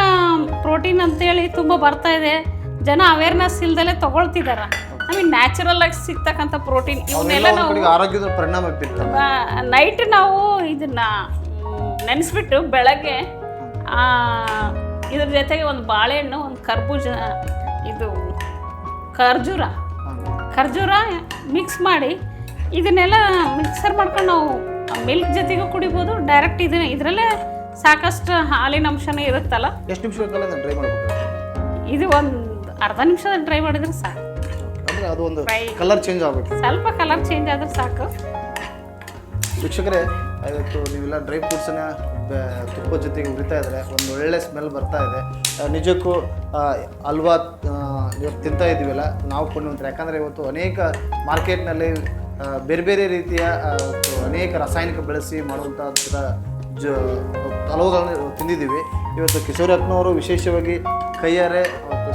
S2: ಪ್ರೋಟೀನ್ ಅಂತೇಳಿ ತುಂಬ ಬರ್ತಾ ಇದೆ. ಜನ ಅವೇರ್ನೆಸ್ ಇಲ್ದಲೆ ತಗೊಳ್ತಿದಾರ. ನಮಗೆ ನ್ಯಾಚುರಲ್ ಆಗಿ ಸಿಗ್ತಕ್ಕಂಥ ಪ್ರೋಟೀನ್ ಇವನ್ನೆಲ್ಲ ನಾವು
S1: ಆರೋಗ್ಯದ ಪರಿಣಾಮ
S2: ನೈಟ್ ನಾವು ಇದನ್ನ ನೆನೆಸ್ಬಿಟ್ಟು ಬೆಳಗ್ಗೆ ಇದ್ರ ಜೊತೆಗೆ ಒಂದು ಬಾಳೆಹಣ್ಣು ಒಂದು ಕರ್ಬೂಜ ಇದು ಖರ್ಜೂರ. ಖರ್ಜೂರ ಮಿಕ್ಸ್ ಮಾಡಿ ಇದನ್ನೆಲ್ಲ ಮಿಕ್ಸರ್ ಮಾಡ್ಕೊಂಡು ನಾವು ಮಿಲ್ಕ್ ಜೊತೆಗೂ ಕುಡಿಬೋದು. ಡೈರೆಕ್ಟ್ ಇದನ್ನ ಇದರಲ್ಲೇ ಸಾಕಷ್ಟು ಹಾಲಿನ ಅಂಶನೇ ಇರುತ್ತಲ್ಲ?
S1: ಎಷ್ಟು ನಿಮಿಷ ಡ್ರೈ ಮಾಡ್ಬೇಕು?
S2: ಇದು ಒಂದು ಅರ್ಧ ನಿಮಿಷದಲ್ಲಿ ಡ್ರೈ ಮಾಡಿದ್ರೆ ಸಾಕು.
S1: ಅದು ಒಂದು. ಕಲರ್ ಚೇಂಜ್ ಆಗ್ಬೇಕು.
S2: ಸ್ವಲ್ಪ ಕಲರ್ ಚೇಂಜ್ ಆದ್ರೆ ಸಾಕು.
S1: ವೀಕ್ಷಕರೇ ಇವತ್ತು ನೀವೆಲ್ಲ ಡ್ರೈ ಫ್ರೂಟ್ಸನ್ನ ತುಪ್ಪ ಜೊತೆಗೆ ಉರಿತಾ ಇದ್ದಾರೆ ಒಂದು ಒಳ್ಳೆ ಸ್ಮೆಲ್ ಬರ್ತಾ ಇದೆ. ನಿಜಕ್ಕೂ ಹಲ್ವಾ ಇವತ್ತು ತಿಂತಾ ಇದ್ದೀವಲ್ಲ ನಾವು ಕೊಂಡ್ವಂತಾರೆ ಯಾಕಂದರೆ ಇವತ್ತು ಅನೇಕ ಮಾರ್ಕೆಟ್ನಲ್ಲಿ ಬೇರೆ ಬೇರೆ ರೀತಿಯ ಅನೇಕ ರಾಸಾಯನಿಕ ಬಳಸಿ ಮಾಡುವಂಥ ಜ ಹಲವುಗಳನ್ನು ತಿಂದಿದ್ದೀವಿ. ಇವತ್ತು ಕಿಶೋರ್ ವಿಶೇಷವಾಗಿ ಕೈಯಾರೆ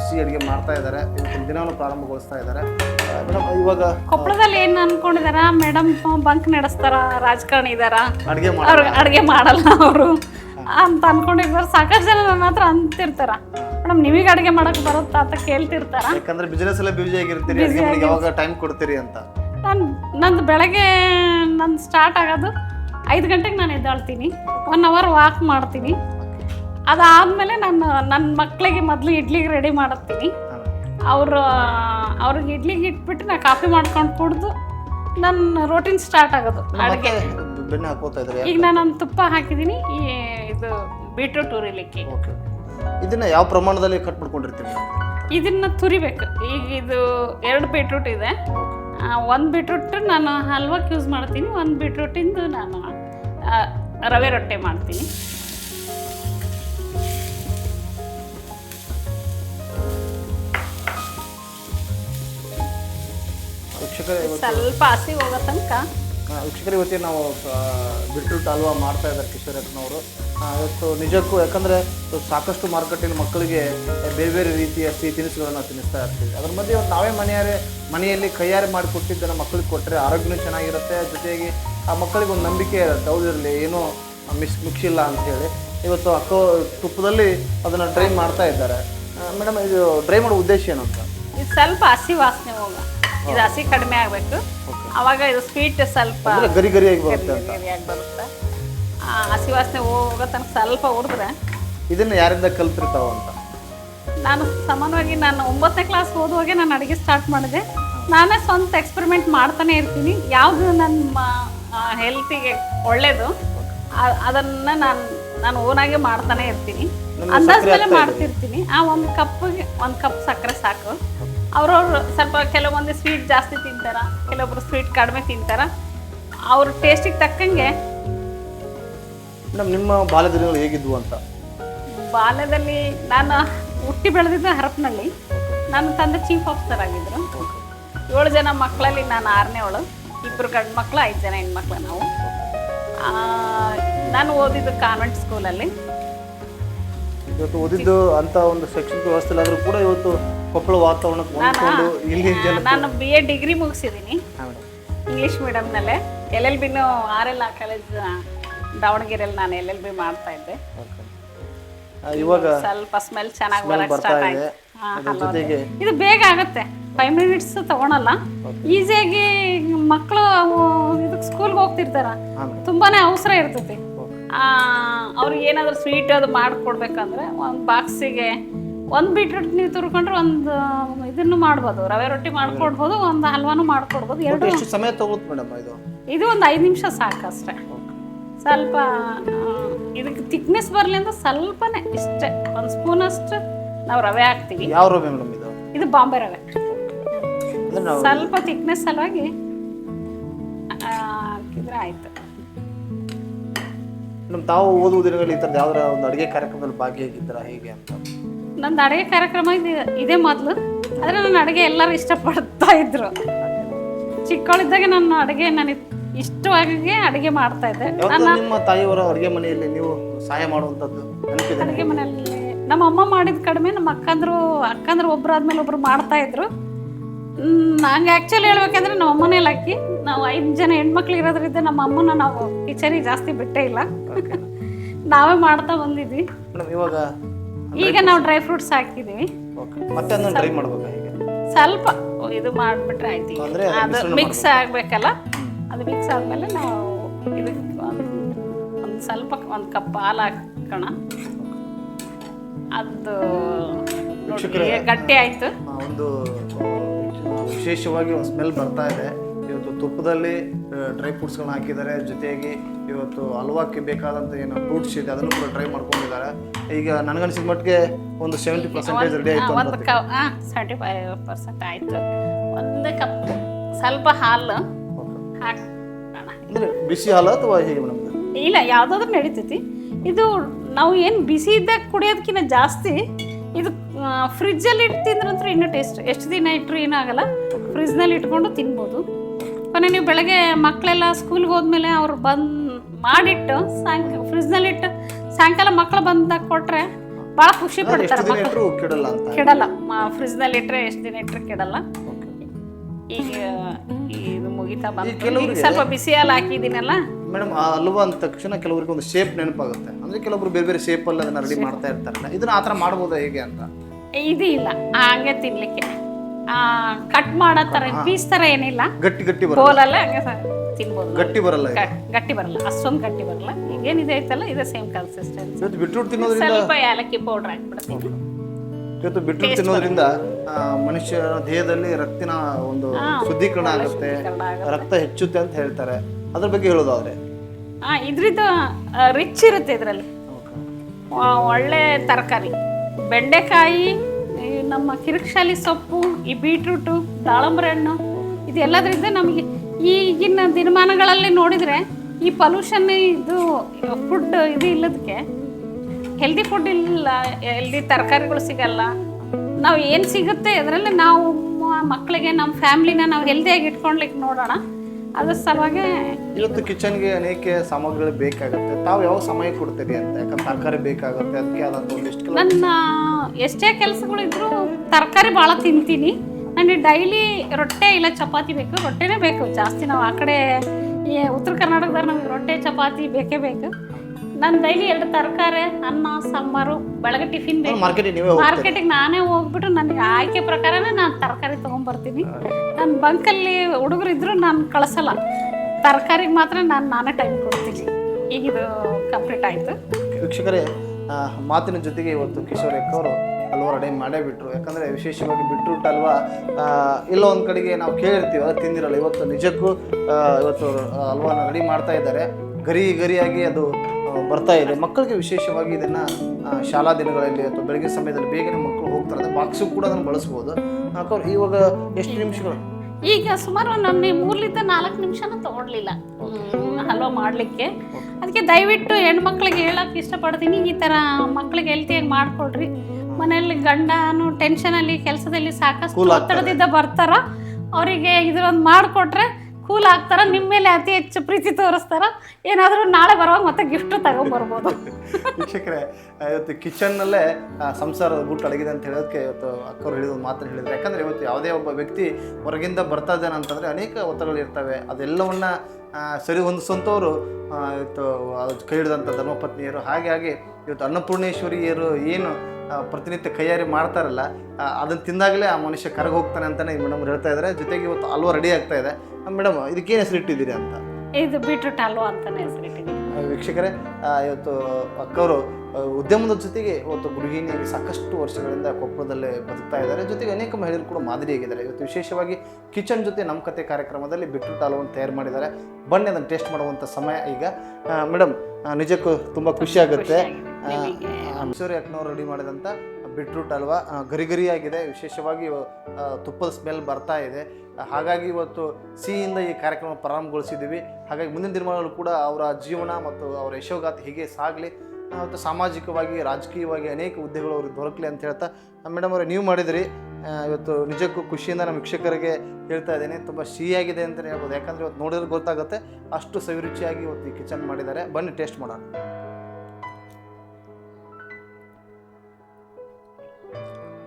S1: ಸಿಹಿ ಅಡುಗೆ ಮಾಡ್ತಾ ಇದ್ದಾರೆ. ಇವತ್ತಿನ ದಿನವನ್ನು ಪ್ರಾರಂಭಗೊಳಿಸ್ತಾ ಇದ್ದಾರೆ. ಮೇಡಮ್ ಇವಾಗ
S2: ಕೊಪ್ಪಳದಲ್ಲಿ ಏನು ಅನ್ಕೊಂಡಿದಾರ? ಮೇಡಮ್ ಬಂಕ್ ನಡೆಸ್ತಾರ? ರಾಜಕಾರಣಿ ಇದಾರ?
S1: ಅಡುಗೆ ಮಾಡಿ
S2: ಅವ್ರಿಗೆ ಅಡುಗೆ ಮಾಡಲ್ಲ ಅವರು. ಅಂತ ಅನ್ಕೊಂಡಿರ್ತಾರೆ. ಸಾಕಷ್ಟು ಜನ ನನ್ನ ಹತ್ರ ಅಂತಿರ್ತಾರ? ಮೇಡಮ್ ನಿಮಗೆ ಅಡುಗೆ ಮಾಡಕ್ ಬರುತ್ತಾ ಅಂತ ಕೇಳ್ತಿರ್ತಾರ?
S1: ಯಾಕಂದ್ರೆ ಬಿಸ್ನೆಸ್ ಎಲ್ಲ ಬ್ಯುಸಿ ಆಗಿರ್ತೀರಿ ಅಡುಗೆ ಯಾವಾಗ ಟೈಮ್ ಕೊಡ್ತೀರಿ ಅಂತ.
S2: ನಾನು ನಂದು ಬೆಳಗ್ಗೆ ನಂದು ಸ್ಟಾರ್ಟ್ ಆಗೋದು ಐದು ಗಂಟೆಗೆ ನಾನು ಎದ್ದಾಳ್ತೀನಿ. ಒನ್ ಅವರ್ ವಾಕ್ ಮಾಡ್ತೀನಿ. ಅದಾದಮೇಲೆ ನಾನು ನನ್ನ ಮಕ್ಕಳಿಗೆ ಮೊದಲು ಇಡ್ಲಿಗೆ ರೆಡಿ ಮಾಡುತ್ತೀನಿ. ಅವರು ಅವ್ರಿಗೆ ಇಡ್ಲಿಗೆ ಇಟ್ಬಿಟ್ಟು ನಾ ಕಾಫಿ ಮಾಡ್ಕೊಂಡು ಕುಡ್ದು ನನ್ನ ರೋಟೀನ್ ಸ್ಟಾರ್ಟ್ ಆಗೋದು. ಅಡುಗೆ.
S1: ಬೆಣ್ಣೆ ಹಾಕೋತಾ ಇದ್ದಾರೆ
S2: ಈಗ ನಾನು ಒಂದು ತುಪ್ಪ ಹಾಕಿದ್ದೀನಿ ಈ ಇದು ಬೀಟ್ರೂಟ್ ಉರಿಲಿಕ್ಕೆ.
S1: ಇದನ್ನ ಯಾವ ಪ್ರಮಾಣದಲ್ಲಿ ಕಟ್ ಮಾಡ್ಕೊಂಡಿರ್ತೀನಿ
S2: ಇದನ್ನ ತುರಿಬೇಕು. ಈಗ ಇದು ಎರಡು ಬೀಟ್ರೂಟ್ ಇದೆ. ಒಂದು ಬೀಟ್ರೂಟ್ ನಾನು ಹಲ್ವಕ್ಕೆ ಯೂಸ್ ಮಾಡ್ತೀನಿ ಒಂದು ಬೀಟ್ರೂಟಿಂದು ನಾನು ರವೆ ರೊಟ್ಟೆ ಮಾಡ್ತೀನಿ.
S1: ವೀಕ್ಷಕರೇ ಇವತ್ತು
S2: ಸ್ವಲ್ಪ ಹಸಿ ಹೋಗೋ ತನಕ.
S1: ವೀಕ್ಷಕರೇ ಇವತ್ತಿಗೆ ನಾವು ಬಿಟ್ರೂಟ್ ಹಲ್ವಾ ಮಾಡ್ತಾ ಇದ್ದಾರೆ ಕಿಶೋರಪ್ಪನವರು ಇವತ್ತು ನಿಜಕ್ಕೂ ಯಾಕಂದರೆ ಸಾಕಷ್ಟು ಮಾರುಕಟ್ಟೆಯಲ್ಲಿ ಮಕ್ಕಳಿಗೆ ಬೇರೆ ಬೇರೆ ರೀತಿಯ ಸಿಹಿ ತಿನಿಸುಗಳನ್ನು ತಿನ್ನಿಸ್ತಾ ಇರ್ತೀವಿ. ಅದ್ರ ಮಧ್ಯೆ ಇವತ್ತು ನಾವೇ ಮನೆಯಾರೆ ಮನೆಯಲ್ಲಿ ಕೈಯಾರೆ ಮಾಡಿ ಕೊಟ್ಟಿದ್ದನ್ನು ಮಕ್ಕಳಿಗೆ ಕೊಟ್ಟರೆ ಆರೋಗ್ಯನೂ ಚೆನ್ನಾಗಿರುತ್ತೆ. ಜೊತೆಗೆ ಆ ಮಕ್ಕಳಿಗೆ ಒಂದು ನಂಬಿಕೆ ಇರುತ್ತೆ ಹೌದಿರಲಿ ಏನೂ ಮಿಸ್ ಮಿಕ್ಸಿಲ್ಲ ಅಂತೇಳಿ. ಇವತ್ತು ಅಕ್ಕೋ ತುಪ್ಪದಲ್ಲಿ ಅದನ್ನು ಡ್ರೈ ಮಾಡ್ತಾ ಇದ್ದಾರೆ. ಮೇಡಮ್ ಇದು ಡ್ರೈ ಮಾಡೋ ಉದ್ದೇಶ ಏನು ಅಂತ?
S2: ಇದು ಸ್ವಲ್ಪ ಹಸಿ ವಾಸನೆ ಹೋಗ. ಇದು ಹಸಿ ಕಡಿಮೆ ಆಗಬೇಕು. ಅವಾಗ ಇದು ಸ್ವೀಟ್ ಸ್ವಲ್ಪ
S1: ಗರಿ ಗರಿಯಾಗಿ ಬರುತ್ತೆ ಅಂತ.
S2: ಗರಿಯಾಗಿ ಬರುತ್ತೆ. ಆ, ಹಸಿ ವಾಸನೆ ಹೋಗೋ ತನಕ ಸ್ವಲ್ಪ ಹುರಿದ್ರೆ.
S1: ಇದನ್ನ ಯಾರಿಂದ ಕಲ್ತಿರ್ತಾವ ಅಂತ?
S2: ನಾನು ಸಾಮಾನ್ಯವಾಗಿ ನಾನು ಒಂಬತ್ತನೇ ಕ್ಲಾಸ್ ಓದುವಾಗೆ ನಾನು ಅಡುಗೆ ಸ್ಟಾರ್ಟ್ ಮಾಡಿದೆ. ನಾನೇ ಸ್ವಂತ ಎಕ್ಸ್ಪೆರಿಮೆಂಟ್ ಮಾಡ್ತಾನೆ ಇರ್ತೀನಿ. ಯಾವುದು ನನ್ನ ಹೆಲ್ತಿಗೆ ಒಳ್ಳೇದು ಆ- ಅದನ್ನ ನಾನು ನಾನು ಓನಾಗೆ ಮಾಡ್ತಾನೆ ಇರ್ತೀನಿ.
S1: ನಮ್ಗೆ
S2: ಅಂದಾಜ್ ಮೇಲೆ ಮಾಡ್ತಿರ್ತೀನಿ. ಆ ಒಂದು ಕಪ್ಪಿಗೆ ಒಂದು ಕಪ್ ಸಕ್ಕರೆ ಸಾಕು. ಅವ್ರವ್ರು ಸ್ವಲ್ಪ ಕೆಲವೊಂದು ಸ್ವೀಟ್ ಜಾಸ್ತಿ ತಿಂತಾರ ಕೆಲವೊಬ್ರು ಸ್ವೀಟ್ ಕಡಿಮೆ ತಿಂತಾರ. ಅವ್ರ ಟೇಸ್ಟಿಗೆ ತಕ್ಕಂಗೆ
S1: ಮೇಡಮ್ ನಿಮ್ಮ ಬಾಲ್ಯದ ದಿನಗಳು ಹೇಗಿದ್ವು ಅಂತ?
S2: ಬಾಲ್ಯದಲ್ಲಿ ನಾನು ಹುಟ್ಟಿ ಬೆಳೆದಿದ್ದು ಹರಪ್ನಲ್ಲಿ ನನ್ನ ತಂದೆ ಚೀಫ್ ಆಫೀಸರ್ ಆಗಿದ್ರು ಏಳು ಜನ ಮಕ್ಕಳಲ್ಲಿ ನಾನು ಆರನೇ ಆರನೇವಳು ಇಬ್ಬರು ಗಂಡು ಮಕ್ಕಳು ಐದು ಜನ ಹೆಣ್ಮಕ್ಳು ನಾವು. ನಾನು ಓದಿದ್ದು ಕಾನ್ವೆಂಟ್ ಸ್ಕೂಲಲ್ಲಿ
S1: ಇವತ್ತು ಓದಿದ್ದು ಅಂತ ಒಂದು ಶೈಕ್ಷಣಿಕ ವ್ಯವಸ್ಥೆ ಆದ್ರೂ ಕೂಡ ಇವತ್ತು ಕೊಪ್ಪಳ ವಾತಾವರಣಕ್ಕೆ ಹೊಂದ್ಕೊಂಡು ಇಲ್ಲಿ ಜನ
S2: ನಾನು ಬಿ ಎ ಡಿಗ್ರಿ ಮುಗಿಸಿದ್ದೀನಿ ಇಂಗ್ಲೀಷ್ ಮೀಡಿಯಮ್ನಲ್ಲೇ ಎಲ್ ಎಲ್ ಬಿನೂ ಆರ್ ಎಲ್ ಆ ಕಾಲೇಜ್ ದಾವಣಗೆರೆಯಲ್ಲಿ ನಾನು ಎಲ್ ಎಲ್ ಬಿ ಮಾಡ್ತಾ ಇದ್ದೆ.
S1: ಇವಾಗ
S2: ಸ್ವಲ್ಪ ಸ್ಮೆಲ್ ಚೆನ್ನಾಗಿ ಬರಕ್ಕೆ ಸ್ಟಾರ್ಟ್
S1: ಇದೆ.
S2: ಆಯ್ತು. ಬೇಗ ಆಗುತ್ತೆ. ಫೈವ್ ಮಿನಿಟ್ಸ್ ತಗೊಳಲ್ಲ. ಈಸಿಯಾಗಿ ಮಕ್ಕಳು ಇದಕ್ಕೆ ಸ್ಕೂಲ್ಗೆ ಹೋಗ್ತಿರ್ತಾರ. ತುಂಬಾನೇ ಅವಸರ ಇರ್ತೈತಿ. ಅವ್ರಿಗೆ ಏನಾದರೂ ಸ್ವೀಟ್ ಅದು ಮಾಡಿಕೊಡ್ಬೇಕಂದ್ರೆ ಒಂದು ಬಾಕ್ಸಿಗೆ ಒಂದು ಬೀಟ್ರೂಟ್ ನೀವು ತುರ್ಕೊಂಡ್ರೆ ಒಂದು ಇದನ್ನು ಮಾಡ್ಬೋದು. ರವೆ ರೊಟ್ಟಿ ಮಾಡ್ಕೊಡ್ಬೋದು ಒಂದು ಹಲ್ವಾನು ಮಾಡ್ಕೊಡ್ಬೋದು ಎರಡು.
S1: ಎಷ್ಟು ಸಮಯ ತಗೋತ್ ಮೇಡಮ್ ಇದು?
S2: ಇದು ಒಂದು ಐದು ನಿಮಿಷ ಸಾಕು ಅಷ್ಟೇ ಸ್ವಲ್ಪ ಇದಕ್ಕೆ ತಿಕ್ನೆಸ್ ಬರಲಿ ಅಂತ ಸ್ವಲ್ಪನೇ ಇಷ್ಟೇ. ಒಂದು ಸ್ಪೂನ್ ಅಷ್ಟು ನಾವು ರವೆ ಹಾಕ್ತೀವಿ.
S1: ಯಾವ ರವೆ ಮೇಡಮ್ ಇದು?
S2: ಇದು ಬಾಂಬೆ ರವೆ. ಸ್ವಲ್ಪ ತಿಕ್ನೆಸ್ ಸಲುವಾಗಿ ಹಾಕಿದ್ರೆ ಆಯ್ತು.
S1: ನಮ್ಮ ತಾವು ಓದುವ ದಿನಗಳಲ್ಲಿ ಈ ಥರದ ಯಾವ್ದಾರ ಒಂದು ಅಡುಗೆ ಕಾರ್ಯಕ್ರಮದಲ್ಲಿ ಭಾಗಿಯಾಗಿದ್ದೀರಾ? ಹೇಗೆ ಅಂತ?
S2: ನಂದು ಅಡುಗೆ ಕಾರ್ಯಕ್ರಮ ಇದು ಇದೇ ಮೊದಲು. ಆದರೆ ನನ್ನ ಅಡುಗೆ ಎಲ್ಲರೂ ಇಷ್ಟಪಡ್ತಾ ಇದ್ರು. ಚಿಕ್ಕವಳಿದ್ದಾಗ ನನ್ನ ಅಡುಗೆ ನನಗೆ ಇಷ್ಟವಾಗಿ ಅಡುಗೆ ಮಾಡ್ತಾ ಇದ್ದೆ.
S1: ಯಾವತ್ತೂ ನಿಮ್ಮ ತಾಯಿಯವರ ಅಡುಗೆ ಮನೆಯಲ್ಲಿ ನೀವು ಸಹಾಯ ಮಾಡುವಂಥದ್ದು ನೆನಪಿದೆ
S2: ಅಡುಗೆ ಮನೆಯಲ್ಲಿ ನಮ್ಮ ಅಮ್ಮ ಮಾಡಿದ ಕಡಿಮೆ ನಮ್ಮ ಅಕ್ಕಂದ್ರು ಅಕ್ಕಂದ್ರು ಒಬ್ರು ಆದ್ಮೇಲೆ ಒಬ್ರು ಮಾಡ್ತಾ ಇದ್ರು. ನಂಗೆ ಆ್ಯಕ್ಚುಲಿ ಹೇಳ್ಬೇಕಂದ್ರೆ ನಮ್ಮ ಅಮ್ಮನೇ ಲಕ್ಕಿ ನಾವು ಐದು ಜನ ಹೆಣ್ಮಕ್ಳು ಇರೋದ್ರಿಂದ ನಮ್ಮ ಅಮ್ಮನ ನಾವು ಕಿಚನಿಗೆ ಜಾಸ್ತಿ ಬಿಟ್ಟೇ ಇಲ್ಲ. ನಾವೇ ಮಾಡ್ತಾ ಬಂದಿದ್ವಿ.
S1: ಮೇಡಮ್ ಇವಾಗ
S2: ಈಗ ನಾವು ಡ್ರೈ ಫ್ರೂಟ್ಸ್ ಹಾಕಿದೀವಿ.
S1: ಮತ್ತೆ ಅದನ್ನ ಡ್ರೈ ಮಾಡಬೇಕು ಹೀಗೆ?
S2: ಸ್ವಲ್ಪ ಇದು ಮಾಡಿಬಿಟ್ರೆ ಆಯ್ತು ಈಗ.
S1: ಅಂದ್ರೆ
S2: ಅದು ಮಿಕ್ಸ್ ಆಗಬೇಕಲ್ಲ? ಅದು ಮಿಕ್ಸ್ ಆದಮೇಲೆ ನಾವು ಇದಕ್ಕೆ ಒಂದು ಸ್ವಲ್ಪ ಒಂದು ಕಪ್ ಹಾಲು ಹಾಕೋಣ. ಅದು ನೋಡಿ,
S1: ವೀಕ್ಷಕರೇ,
S2: ಈಗ ಗಟ್ಟಿ ಆಯ್ತು.
S1: ಆ, ಒಂದು ಆ, ವಿಶೇಷವಾಗಿ ಒಂದು ಸ್ಮೆಲ್ ಬರ್ತಾ ಇದೆ. ತುಪ್ಪದಲ್ಲಿ ಡ್ರೈ ಫ್ರೂಟ್ಸ್ಗಳನ್ನ ಹಾಕಿದ್ದಾರೆ. ಜೊತೆಗೆ ಇವತ್ತು ಹಲ್ವಾಕ್ಕೆ ಬೇಕಾದಂಥ ಏನು ಫ್ರೂಟ್ಸ್ ಇದೆ ಅದನ್ನು ಕೂಡ ಟ್ರೈ ಮಾಡ್ಕೊಂಡಿದ್ದಾರೆ. ಈಗ ನನಗನ್ಸಿದ ಮಟ್ಟಿಗೆ ಒಂದು ಸೆವೆಂಟಿ ಪರ್ಸೆಂಟೇಜ್ ರೆಡಿ ಆಯಿತು
S2: ಒಂದು ಕಪ್ ಸೆವೆಂಟಿ ಫೈವ್ ಪರ್ಸೆಂಟ್ ಆಯಿತು. ಒಂದು ಕಪ್ ಸ್ವಲ್ಪ ಹಾಲು
S1: ಅಂದರೆ ಬಿಸಿ ಹಾಲು ಅಥವಾ ಹೇಗೆ ಮೇಡಮ್
S2: ಇಲ್ಲ ಯಾವುದಾದ್ರೂ ನಡೀತೈತಿ. ಇದು ನಾವು ಏನು ಬಿಸಿ ಇದ್ದಾಗ ಕುಡಿಯೋದಕ್ಕಿಂತ ಜಾಸ್ತಿ ಇದು ಫ್ರಿಜ್ಜಲ್ಲಿ ಇಟ್ಟು ತಿಂದ್ರಂತೂ ಇನ್ನೂ ಟೇಸ್ಟ್ ಎಷ್ಟು ದಿನ ಇಟ್ಟರು ಏನಾಗಲ್ಲ ಫ್ರಿಜ್ನಲ್ಲಿ ಇಟ್ಕೊಂಡು ತಿನ್ಬೋದು. ಕೊನೆ ನೀವು ಬೆಳಗ್ಗೆ ಮಕ್ಕಳೆಲ್ಲ ಸ್ಕೂಲ್ಗೆ ಹೋದ್ಮೇಲೆ ಅವ್ರು ಬಂದು ಮಾಡಿಟ್ಟು ಸಾಯಂಕಾಲ ಫ್ರಿಜ್ನಲ್ಲಿಟ್ಟು ಸಾಯಂಕಾಲ ಮಕ್ಕಳು ಬಂದಾಗ ಕೊಟ್ಟರೆ ಭಾಳ ಖುಷಿ ಪಡ್ತಾರೆ ಮಕ್ಕಳು
S1: ಕೆಡಲ್ಲ
S2: ಫ್ರಿಜ್ನಲ್ಲಿ ಇಟ್ಟರೆ ಎಷ್ಟು ದಿನ ಇಟ್ಟರೆ ಕೆಡಲ್ಲ. ಈಗ ಇದು ಮುಗಿತಾ ಬಂತು. ಸ್ವಲ್ಪ ಬಿಸಿ ಹಾಲು ಹಾಕಿದ್ದೀನಲ್ಲ.
S1: ಮೇಡಮ್ ಆ ಹಲ್ವಾ ಅಂದ ತಕ್ಷಣ ಕೆಲವರಿಗೆ ಒಂದು ಶೇಪ್ ನೆನಪಾಗುತ್ತೆ. ಅಂದ್ರೆ ಕೆಲವೊಬ್ರು ಬೇರೆ ಬೇರೆ ಶೇಪಲ್ಲಿ ಅದನ್ನ ರೆಡಿ ಮಾಡ್ತಾ ಇರ್ತಾರಲ್ಲ ಇದನ್ನ ಆ ಥರ ಮಾಡ್ಬೋದಾ ಹೇಗೆ ಅಂತ?
S2: ಇದು ಇಲ್ಲ ಹಂಗೆ ತಿನ್ಲಿಕ್ಕೆ. ಕಟ್ ಮಾಡೋ ಥರ ಪೀಸ್ ಥರ ಏನಿಲ್ಲ.
S1: ಗಟ್ಟಿ ಗಟ್ಟಿ ಬರಲ್ಲ.
S2: ಬೋಲಲ್ಲ ಹಂಗೆ ಸ- ತಿನ್ಬೋದು.
S1: ಗಟ್ಟಿ ಬರಲ್ಲ
S2: ಗಟ್ಟಿ ಬರಲ್ಲ ಅಷ್ಟೊಂದು ಗಟ್ಟಿ ಬರಲ್ಲ. ಈಗೇನಿದೆ ಐತಲ್ಲ ಇದೆ ಸೇಮ್ ಕನ್ಸಿಸ್ಟೆನ್ಸಿ
S1: ಇವತ್ತು ಬಿಟ್ರೂಟ್ ತಿನ್ನೋದ್ರಿಂದ
S2: ಸ್ವಲ್ಪ ಏಲಕ್ಕಿ ಪೌಡರ್ ಹಾಕ್ಬಿಡ್ತೀನಿ.
S1: ಇವತ್ತು ಬಿಟ್ರೂಟ್ ತಿನ್ನೋದ್ರಿಂದ ಮನುಷ್ಯನ ದೇಹದಲ್ಲಿ ರಕ್ತಿನ ಒಂದು ಶುದ್ಧೀಕರಣ ಆಗುತ್ತೆ. ರಕ್ತ ಹೆಚ್ಚುತ್ತೆ ಅಂತ ಹೇಳ್ತಾರೆ. ಅದ್ರ ಬಗ್ಗೆ ಹೇಳೋದಾದ್ರೆ?
S2: ಹಾ ಇದ್ರಿಂದ ರಿಚ್ ಇರುತ್ತೆ ಇದರಲ್ಲಿ. ಒಳ್ಳೆ ತರಕಾರಿ. ಬೆಂಡೆಕಾಯಿ ನಮ್ಮ ಕಿರಿಕ್ಶಾಲಿ ಸೊಪ್ಪು, ಈ ಬೀಟ್ರೂಟು ದಾಳಂಬ್ರೆ ಹಣ್ಣು, ಇದೆಲ್ಲದರಿಂದ ನಮಗೆ ಈಗಿನ ದಿನಮಾನಗಳಲ್ಲಿ ನೋಡಿದರೆ ಈ ಪೊಲ್ಯೂಷನ್ ಇದು ಫುಡ್ ಇದು ಇಲ್ಲದಕ್ಕೆ ಹೆಲ್ದಿ ಫುಡ್ ಇಲ್ಲ ಹೆಲ್ದಿ ತರಕಾರಿಗಳು ಸಿಗಲ್ಲ. ನಾವು ಏನು ಸಿಗುತ್ತೆ ಅದರಲ್ಲಿ ನಾವು ಮಕ್ಕಳಿಗೆ ನಮ್ಮ ಫ್ಯಾಮ್ಲಿನ ನಾವು ಹೆಲ್ದಿಯಾಗಿ ಇಟ್ಕೊಳ್ಲಿಕ್ಕೆ ನೋಡೋಣ. ಅದ್ರ ಸಲುವಾಗಿ
S1: ಇವತ್ತು ಕಿಚನ್ಗೆ ಅನೇಕ ಸಾಮಗ್ರಿಗಳು ಬೇಕಾಗುತ್ತೆ. ತಾವು ಯಾವ ಸಮಯ ಕೊಡ್ತೀರಿ ಅಂತ? ಯಾಕಂದ್ರೆ ತರಕಾರಿ ಬೇಕಾಗುತ್ತೆ ಅದಕ್ಕೆ ಒಂದಿಷ್ಟು ಕೆಲವು
S2: ನನ್ನ ಎಷ್ಟೇ ಕೆಲಸಗಳಿದ್ರು ತರಕಾರಿ ಭಾಳ ತಿಂತೀನಿ. ನನಗೆ ಡೈಲಿ ರೊಟ್ಟೆ ಇಲ್ಲ ಚಪಾತಿ ಬೇಕು. ರೊಟ್ಟೆನೇ ಬೇಕು. ಜಾಸ್ತಿ ನಾವು ಆ ಕಡೆ ಈ ಉತ್ತರ ಕರ್ನಾಟಕದಾಗ ನಮಗೆ ರೊಟ್ಟೆ ಚಪಾತಿ ಬೇಕೇ ಬೇಕು. ನಾನು ಡೈಲಿ ಎರಡು ತರಕಾರಿ ಅನ್ನ ಸಾಂಬಾರು ಬೆಳಗ್ಗೆ ಟಿಫಿನ್
S1: ಮಾರ್ಕೆಟಿಗೆ
S2: ನಾನೇ ಹೋಗ್ಬಿಟ್ಟು ನನಗೆ ಆಯ್ಕೆ ಪ್ರಕಾರನೇ ನಾನು ತರಕಾರಿ ತೊಗೊಂಬರ್ತೀನಿ. ನನ್ನ ಬಂಕಲ್ಲಿ ಹುಡುಗರು ಇದ್ರು ನಾನು ಕಳಿಸಲ್ಲ. ತರಕಾರಿಗೆ ಮಾತ್ರ ನಾನು ನಾನೇ ಟೈಮ್ ಕೊಡ್ತೀನಿ. ಈಗ ಇದು ಕಂಪ್ಲೀಟ್ ಆಯಿತು.
S1: ವೀಕ್ಷಕರೇ ಮಾತಿನ ಜೊತೆಗೆ ಇವತ್ತು ಕಿಶೋರ್ ಅವರು ಹಲ್ವಾ ರೆಡಿ ಮಾಡೇ ಬಿಟ್ರು. ಯಾಕಂದರೆ ವಿಶೇಷವಾಗಿ ಬಿಟ್ರೂಟ್ ಅಲ್ವಾ ಇಲ್ಲ ಎಲ್ಲೋ ಒಂದು ಕಡೆಗೆ ನಾವು ಕೇಳಿರ್ತೀವಿ ಅದು ತಿಂದಿರಲ್ಲ. ಇವತ್ತು ನಿಜಕ್ಕೂ ಇವತ್ತು ಹಲ್ವಾನ ರೆಡಿ ಮಾಡ್ತಾ ಇದ್ದಾರೆ. ಗರಿ ಗರಿಯಾಗಿ ಅದು ಬರ್ತಾ ಇದೆ. ಮಕ್ಕಳಿಗೆ ವಿಶೇಷವಾಗಿ ಇದನ್ನು ಶಾಲಾ ದಿನಗಳಲ್ಲಿ ಅಥವಾ ಬೆಳಗ್ಗೆ ಸಮಯದಲ್ಲಿ ಬೇಗನೆ ಮಕ್ಕಳು ಹೋಗ್ತಾರೆ. ಬಾಕ್ಸು ಕೂಡ ಅದನ್ನು ಬಳಸ್ಬೋದು. ಯಾಕಂದ್ರೆ ಇವಾಗ ಎಷ್ಟು ನಿಮಿಷಗಳು?
S2: ಈಗ ಸುಮಾರು ನನ್ನ ಮೂರ್ಲಿಂದ ನಾಲ್ಕು ನಿಮಿಷನೂ ತಗೊಳ್ಲಿಲ್ಲ ಹಲ್ವಾ ಮಾಡಲಿಕ್ಕೆ. ಅದಕ್ಕೆ ದಯವಿಟ್ಟು ಹೆಣ್ಮಕ್ಳಿಗೆ ಹೇಳಕ್ಕೆ ಇಷ್ಟಪಡ್ತೀನಿ. ಈ ಥರ ಮಕ್ಳಿಗೆ ಹೆಲ್ತಿಯಾಗಿ ಮಾಡಿಕೊಡ್ರಿ ಮನೆಯಲ್ಲಿ ಗಂಡನು ಟೆನ್ಷನಲ್ಲಿ ಕೆಲಸದಲ್ಲಿ ಸಾಕಷ್ಟು. ಒತ್ತಡದಿಂದ ಬರ್ತಾರ ಅವರಿಗೆ ಇದರೊಂದು ಮಾಡಿಕೊಟ್ರೆ ಕೂಲ್ ಆಗ್ತಾರ ನಿಮ್ಮ ಮೇಲೆ ಅತಿ ಹೆಚ್ಚು ಪ್ರೀತಿ ತೋರಿಸ್ತಾರ. ಏನಾದರೂ ನಾಳೆ ಬರುವಾಗ ಮತ್ತೆ ಗಿಫ್ಟ್ ತಗೊಂಡ್ಬರ್ಬೋದು
S1: ವೀಕ್ಷಕರೇ ಆ, ಇವತ್ತು ಕಿಚನ್ನಲ್ಲೇ ಸಂಸಾರದ ಗುಟ್ಟು ಅಡಗಿದೆ ಅಂತ ಹೇಳೋದಕ್ಕೆ ಇವತ್ತು ಅಕ್ಕವ್ರು ಹೇಳಿದ ಮಾತ್ರ ಹೇಳಿದ್ರು. ಯಾಕಂದರೆ ಇವತ್ತು ಯಾವುದೇ ಒಬ್ಬ ವ್ಯಕ್ತಿ ಹೊರಗಿಂದ ಬರ್ತಾ ಇದ್ದಾನೆ ಅಂತಂದರೆ ಅನೇಕ ಒತ್ತಡಗಳು ಇರ್ತವೆ. ಅದೆಲ್ಲವನ್ನ ಸರಿ ಹೊಂದಿಸುವಂಥವ್ರು ಇವತ್ತು ಕೈ ಹಿಡಿದಂಥ ಧರ್ಮಪತ್ನಿಯರು ಹಾಗಾಗಿ ಹಾಗೆ ಇವತ್ತು ಅನ್ನಪೂರ್ಣೇಶ್ವರಿಯರು ಏನು ಪ್ರತಿನಿತ್ಯ ಕೈಯಾರಿ ಮಾಡ್ತಾರಲ್ಲ ಅದನ್ನು ತಿಂದಾಗಲೇ ಆ ಮನುಷ್ಯ ಕರಗ ಹೋಗ್ತಾನೆ ಅಂತಲೇ ಮೇಡಮ್ ಹೇಳ್ತಾ ಇದ್ದಾರೆ ಜೊತೆಗೆ ಇವತ್ತು ಹಲ್ವಾ ರೆಡಿ ಆಗ್ತಾ ಇದೆ. ಮೇಡಮ್ ಇದಕ್ಕೇನು ಹೆಸರಿಟ್ಟಿದ್ದೀರಿ ಅಂತ?
S2: ಇದು ಬೀಟ್ರೂಟ್ ಹಲ್ವಾ ಅಂತಾನೆ ಹೆಸರು
S1: ಇಟ್ಟಿದ್ದೀನಿ ವೀಕ್ಷಕರೇ ಇವತ್ತು ಅಕ್ಕವರು ಉದ್ಯಮದ ಜೊತೆಗೆ ಇವತ್ತು ಗೃಹಿಣಿಯಾಗಿ ಸಾಕಷ್ಟು ವರ್ಷಗಳಿಂದ ಕೊಪ್ಪಳದಲ್ಲೇ ಬದುಕ್ತಾ ಇದ್ದಾರೆ. ಜೊತೆಗೆ ಅನೇಕ ಮಹಿಳೆಯರು ಕೂಡ ಮಾದರಿಯಾಗಿದ್ದಾರೆ ಇವತ್ತು ವಿಶೇಷವಾಗಿ ಕಿಚನ್ ಜೊತೆ ನಮ್ಮ ಕತೆ ಕಾರ್ಯಕ್ರಮದಲ್ಲಿ ಬಿಟ್ರೂಟ್ ಹಲ್ವನ್ನು ತಯಾರು ಮಾಡಿದ್ದಾರೆ. ಬನ್ನಿ ಅದನ್ನು ಟೇಸ್ಟ್ ಮಾಡುವಂಥ ಸಮಯ ಈಗ. ಮೇಡಮ್ ನಿಜಕ್ಕೂ ತುಂಬ ಖುಷಿ ಆಗುತ್ತೆ ಯಕ್ನವ್ರು ರೆಡಿ ಮಾಡಿದಂಥ ಬಿಟ್ರೂಟ್ ಅಲ್ವಾ? ಗರಿ ಗರಿಯಾಗಿದೆ ವಿಶೇಷವಾಗಿ ತುಪ್ಪದ ಸ್ಮೆಲ್ ಬರ್ತಾ ಇದೆ. ಹಾಗಾಗಿ ಇವತ್ತು ಸಿಹಿಯಿಂದ ಈ ಕಾರ್ಯಕ್ರಮ ಪ್ರಾರಂಭಗೊಳಿಸಿದ್ದೀವಿ. ಹಾಗಾಗಿ ಮುಂದಿನ ದಿನಮಾನಗಳು ಕೂಡ ಅವರ ಜೀವನ ಮತ್ತು ಅವರ ಯಶೋಗಾತಿ ಹೀಗೆ ಸಾಗಲಿ. ಮತ್ತು ಸಾಮಾಜಿಕವಾಗಿ, ರಾಜಕೀಯವಾಗಿ ಅನೇಕ ಹುದ್ದೆಗಳು ಅವ್ರಿಗೆ ದೊರಕಲಿ ಅಂತ ಹೇಳ್ತಾ ಮೇಡಮ್ ಅವರೇ, ನೀವು ಮಾಡಿದಿರಿ. ಇವತ್ತು ನಿಜಕ್ಕೂ ಖುಷಿಯಿಂದ ನಮ್ಮ ವೀಕ್ಷಕರಿಗೆ ಹೇಳ್ತಾ ಇದ್ದೀನಿ. ತುಂಬ ಸಿಹಿಯಾಗಿದೆ ಅಂತಲೇ ಹೇಳ್ಬೋದು. ಯಾಕಂದರೆ ಇವತ್ತು ನೋಡಿದ್ರೆ ಗೊತ್ತಾಗುತ್ತೆ. ಅಷ್ಟು ಸವಿರುಚಿಯಾಗಿ ಇವತ್ತು ಈ ಕಿಚನ್ ಮಾಡಿದ್ದಾರೆ. ಬನ್ನಿ ಟೇಸ್ಟ್ ಮಾಡೋಣ.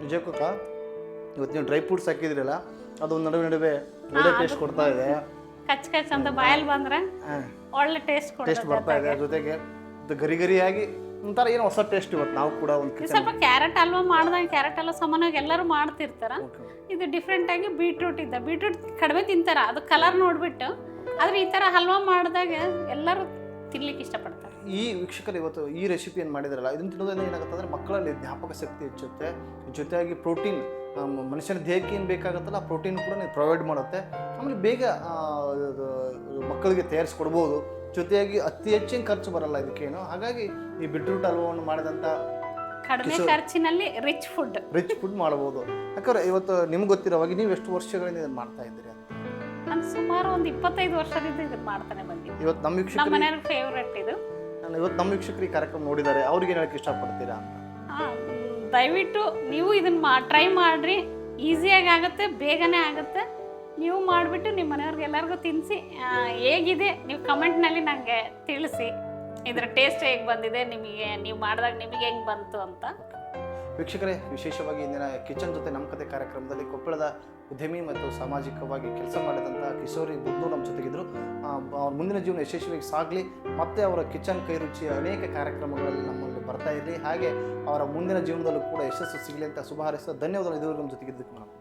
S1: ನಿಜಕ್ಕೂ ಅಕ್ಕ, ಇವತ್ತು ನೀವು ಡ್ರೈ ಫ್ರೂಟ್ಸ್ ಹಾಕಿದ್ರಲ್ಲ ಅದು ನಡುವೆ ನಡುವೆ ಒಳ್ಳೆ ಟೇಸ್ಟ್ ಕೊಡ್ತಾ ಇದೆ.
S2: ಕಚ್ ಕಚ್ ಅಂತ ಬಾಯಲ್ಲಿ ಬಂದ್ರೆ ಒಳ್ಳೆ ಟೇಸ್ಟ್
S1: ಟೇಸ್ಟ್ ಬರ್ತಾ ಇದೆ ಜೊತೆಗೆ ಇದು ಗರಿ ಗರಿಯಾಗಿ ಒಂಥರ ಏನೋ ಹೊಸ ಟೇಸ್ಟ್ ಇವತ್ತು ನಾವು ಕೂಡ ಒಂದು
S2: ಸ್ವಲ್ಪ ಕ್ಯಾರೆಟ್ ಹಲ್ವಾ ಮಾಡ್ದಂಗೆ ಕ್ಯಾರೆಟ್ ಹಲ್ವಾ ಸಾಮಾನ್ಯವಾಗಿ ಎಲ್ಲರೂ ಮಾಡ್ತಿರ್ತಾರ. ಇದು ಡಿಫ್ರೆಂಟ್ ಆಗಿ ಬೀಟ್ರೂಟ್ ಇದ್ದ ಬೀಟ್ರೂಟ್ ಕಡಿಮೆ ತಿಂತಾರ ಅದು ಕಲರ್ ನೋಡ್ಬಿಟ್ಟು. ಆದ್ರೆ ಈ ತರ ಹಲ್ವಾ ಮಾಡಿದಾಗ ಎಲ್ಲರೂ ತಿನ್ಲಿಕ್ಕೆ ಇಷ್ಟಪಡ್ತಾರೆ.
S1: ಈ ವೀಕ್ಷಕರು ಇವತ್ತು ಈ ರೆಸಿಪಿಯನ್ನು ಮಾಡಿದ್ರಲ್ಲ ಇದನ್ನು ತಿನ್ನೋದ್ರಿಂದ ಏನಾಗುತ್ತೆ ಅಂದರೆ ಮಕ್ಕಳಲ್ಲಿ ಜ್ಞಾಪಕ ಶಕ್ತಿ ಹೆಚ್ಚುತ್ತೆ. ಜೊತೆಯಾಗಿ ಪ್ರೋಟೀನ್ ಮನುಷ್ಯನ ದೇಹಕ್ಕೆ ಏನು ಬೇಕಾಗುತ್ತಲ್ಲ ಆ ಪ್ರೋಟೀನ್ ಕೂಡ ನೀವು ಪ್ರೊವೈಡ್ ಮಾಡುತ್ತೆ. ಆಮೇಲೆ ಬೇಗ ಇದು ಮಕ್ಕಳಿಗೆ ತಯಾರಿಸ್ಕೊಡ್ಬೋದು. ಜೊತೆಯಾಗಿ ಅತಿ ಹೆಚ್ಚಿನ ಖರ್ಚು ಬರಲ್ಲ ಇದಕ್ಕೇನು. ಹಾಗಾಗಿ ಈ ಬಿಟ್ರೂಟ್ ಹಲ್ವವನ್ನು ಮಾಡಿದಂಥ
S2: ಕಡಿಮೆ ಖರ್ಚಿನಲ್ಲಿ ರಿಚ್ ಫುಡ್
S1: ರಿಚ್ ಫುಡ್ ಮಾಡ್ಬೋದು. ಯಾಕಂದ್ರೆ ಇವತ್ತು ನಿಮ್ಗೆ ಗೊತ್ತಿರೋವಾಗ ನೀವು ಎಷ್ಟು ವರ್ಷಗಳಿಂದ ಇದನ್ನು ಮಾಡ್ತಾ ಇದ್ದೀರಿ ಅಂತ.
S2: ನಾನು ಸುಮಾರು ಒಂದು ಇಪ್ಪತ್ತೈದು ವರ್ಷದಿಂದ ಇದನ್ನ ಮಾಡ್ತಾನೆ ಬಂದಿದ್ದೀನಿ.
S1: ಇವತ್ತು ನಮ್ಮ
S2: ನಮ್ಮ ಮನೆಯವ್ರಿಗೆ ಫೇವ್ರೆಟ್ ಇದು.
S1: ನಾನು ಇವತ್ತು ನಮ್ಮ ವೀಕ್ಷಕರು ಈ ಕಾರ್ಯಕ್ರಮ ನೋಡಿದ್ದಾರೆ ಅವ್ರಿಗೆ ಏನು ಹೇಳಕ್ಕೆ ಇಷ್ಟಪಡ್ತೀರಾ ಅಂತ.
S2: ದಯವಿಟ್ಟು ನೀವು ಇದನ್ನ ಮಾ ಟ್ರೈ ಮಾಡ್ರಿ. ಈಸಿಯಾಗಿ ಆಗುತ್ತೆ ಬೇಗನೆ ಆಗುತ್ತೆ. ನೀವು ಮಾಡಿಬಿಟ್ಟು ನಿಮ್ಮ ಮನೆಯವ್ರಿಗೆ ಎಲ್ಲರಿಗೂ ತಿನ್ನಿಸಿ ಹೇಗಿದೆ? ನೀವು ಕಮೆಂಟ್ನಲ್ಲಿ ನನಗೆ ತಿಳಿಸಿ. ಇದರ ಟೇಸ್ಟ್ ಹೇಗೆ ಬಂದಿದೆ ನಿಮಗೆ ನೀವು ಮಾಡಿದಾಗ ನಿಮಗೆ ಹೆಂಗೆ ಬಂತು ಅಂತ.
S1: ವೀಕ್ಷಕರೇ ವಿಶೇಷವಾಗಿ ಇಂದಿನ ಕಿಚನ್ ಜೊತೆ ನಮ್ಮ ಕತೆ ಕಾರ್ಯಕ್ರಮದಲ್ಲಿ ಕೊಪ್ಪಳದ ಉದ್ಯಮಿ ಮತ್ತು ಸಾಮಾಜಿಕವಾಗಿ ಕೆಲಸ ಮಾಡಿದಂಥ ಕಿಶೋರಿ ಬುದ್ದು ನಮ್ಮ ಜೊತೆಗಿದ್ದರು ಅವ್ರ ಮುಂದಿನ ಜೀವನ ಯಶಸ್ವಿಯಾಗಿ ಸಾಗಲಿ. ಮತ್ತೆ ಅವರ ಕಿಚನ್ ಕೈ ರುಚಿಯ ಅನೇಕ ಕಾರ್ಯಕ್ರಮಗಳಲ್ಲಿ ನಮ್ಮಲ್ಲಿ ಬರ್ತಾ ಇರಲಿ. ಹಾಗೆ ಅವರ ಮುಂದಿನ ಜೀವನದಲ್ಲೂ ಕೂಡ ಯಶಸ್ಸು ಸಿಗಲಿ ಅಂತ ಶುಭ ಹಾರೈಸ್ತಾ ಧನ್ಯವಾದಗಳು. ಇದುವರೆಗೂ ನಮ್ಮ ಜೊತೆಗಿದ್ದಕ್ಕೆ ಮೇಡಮ್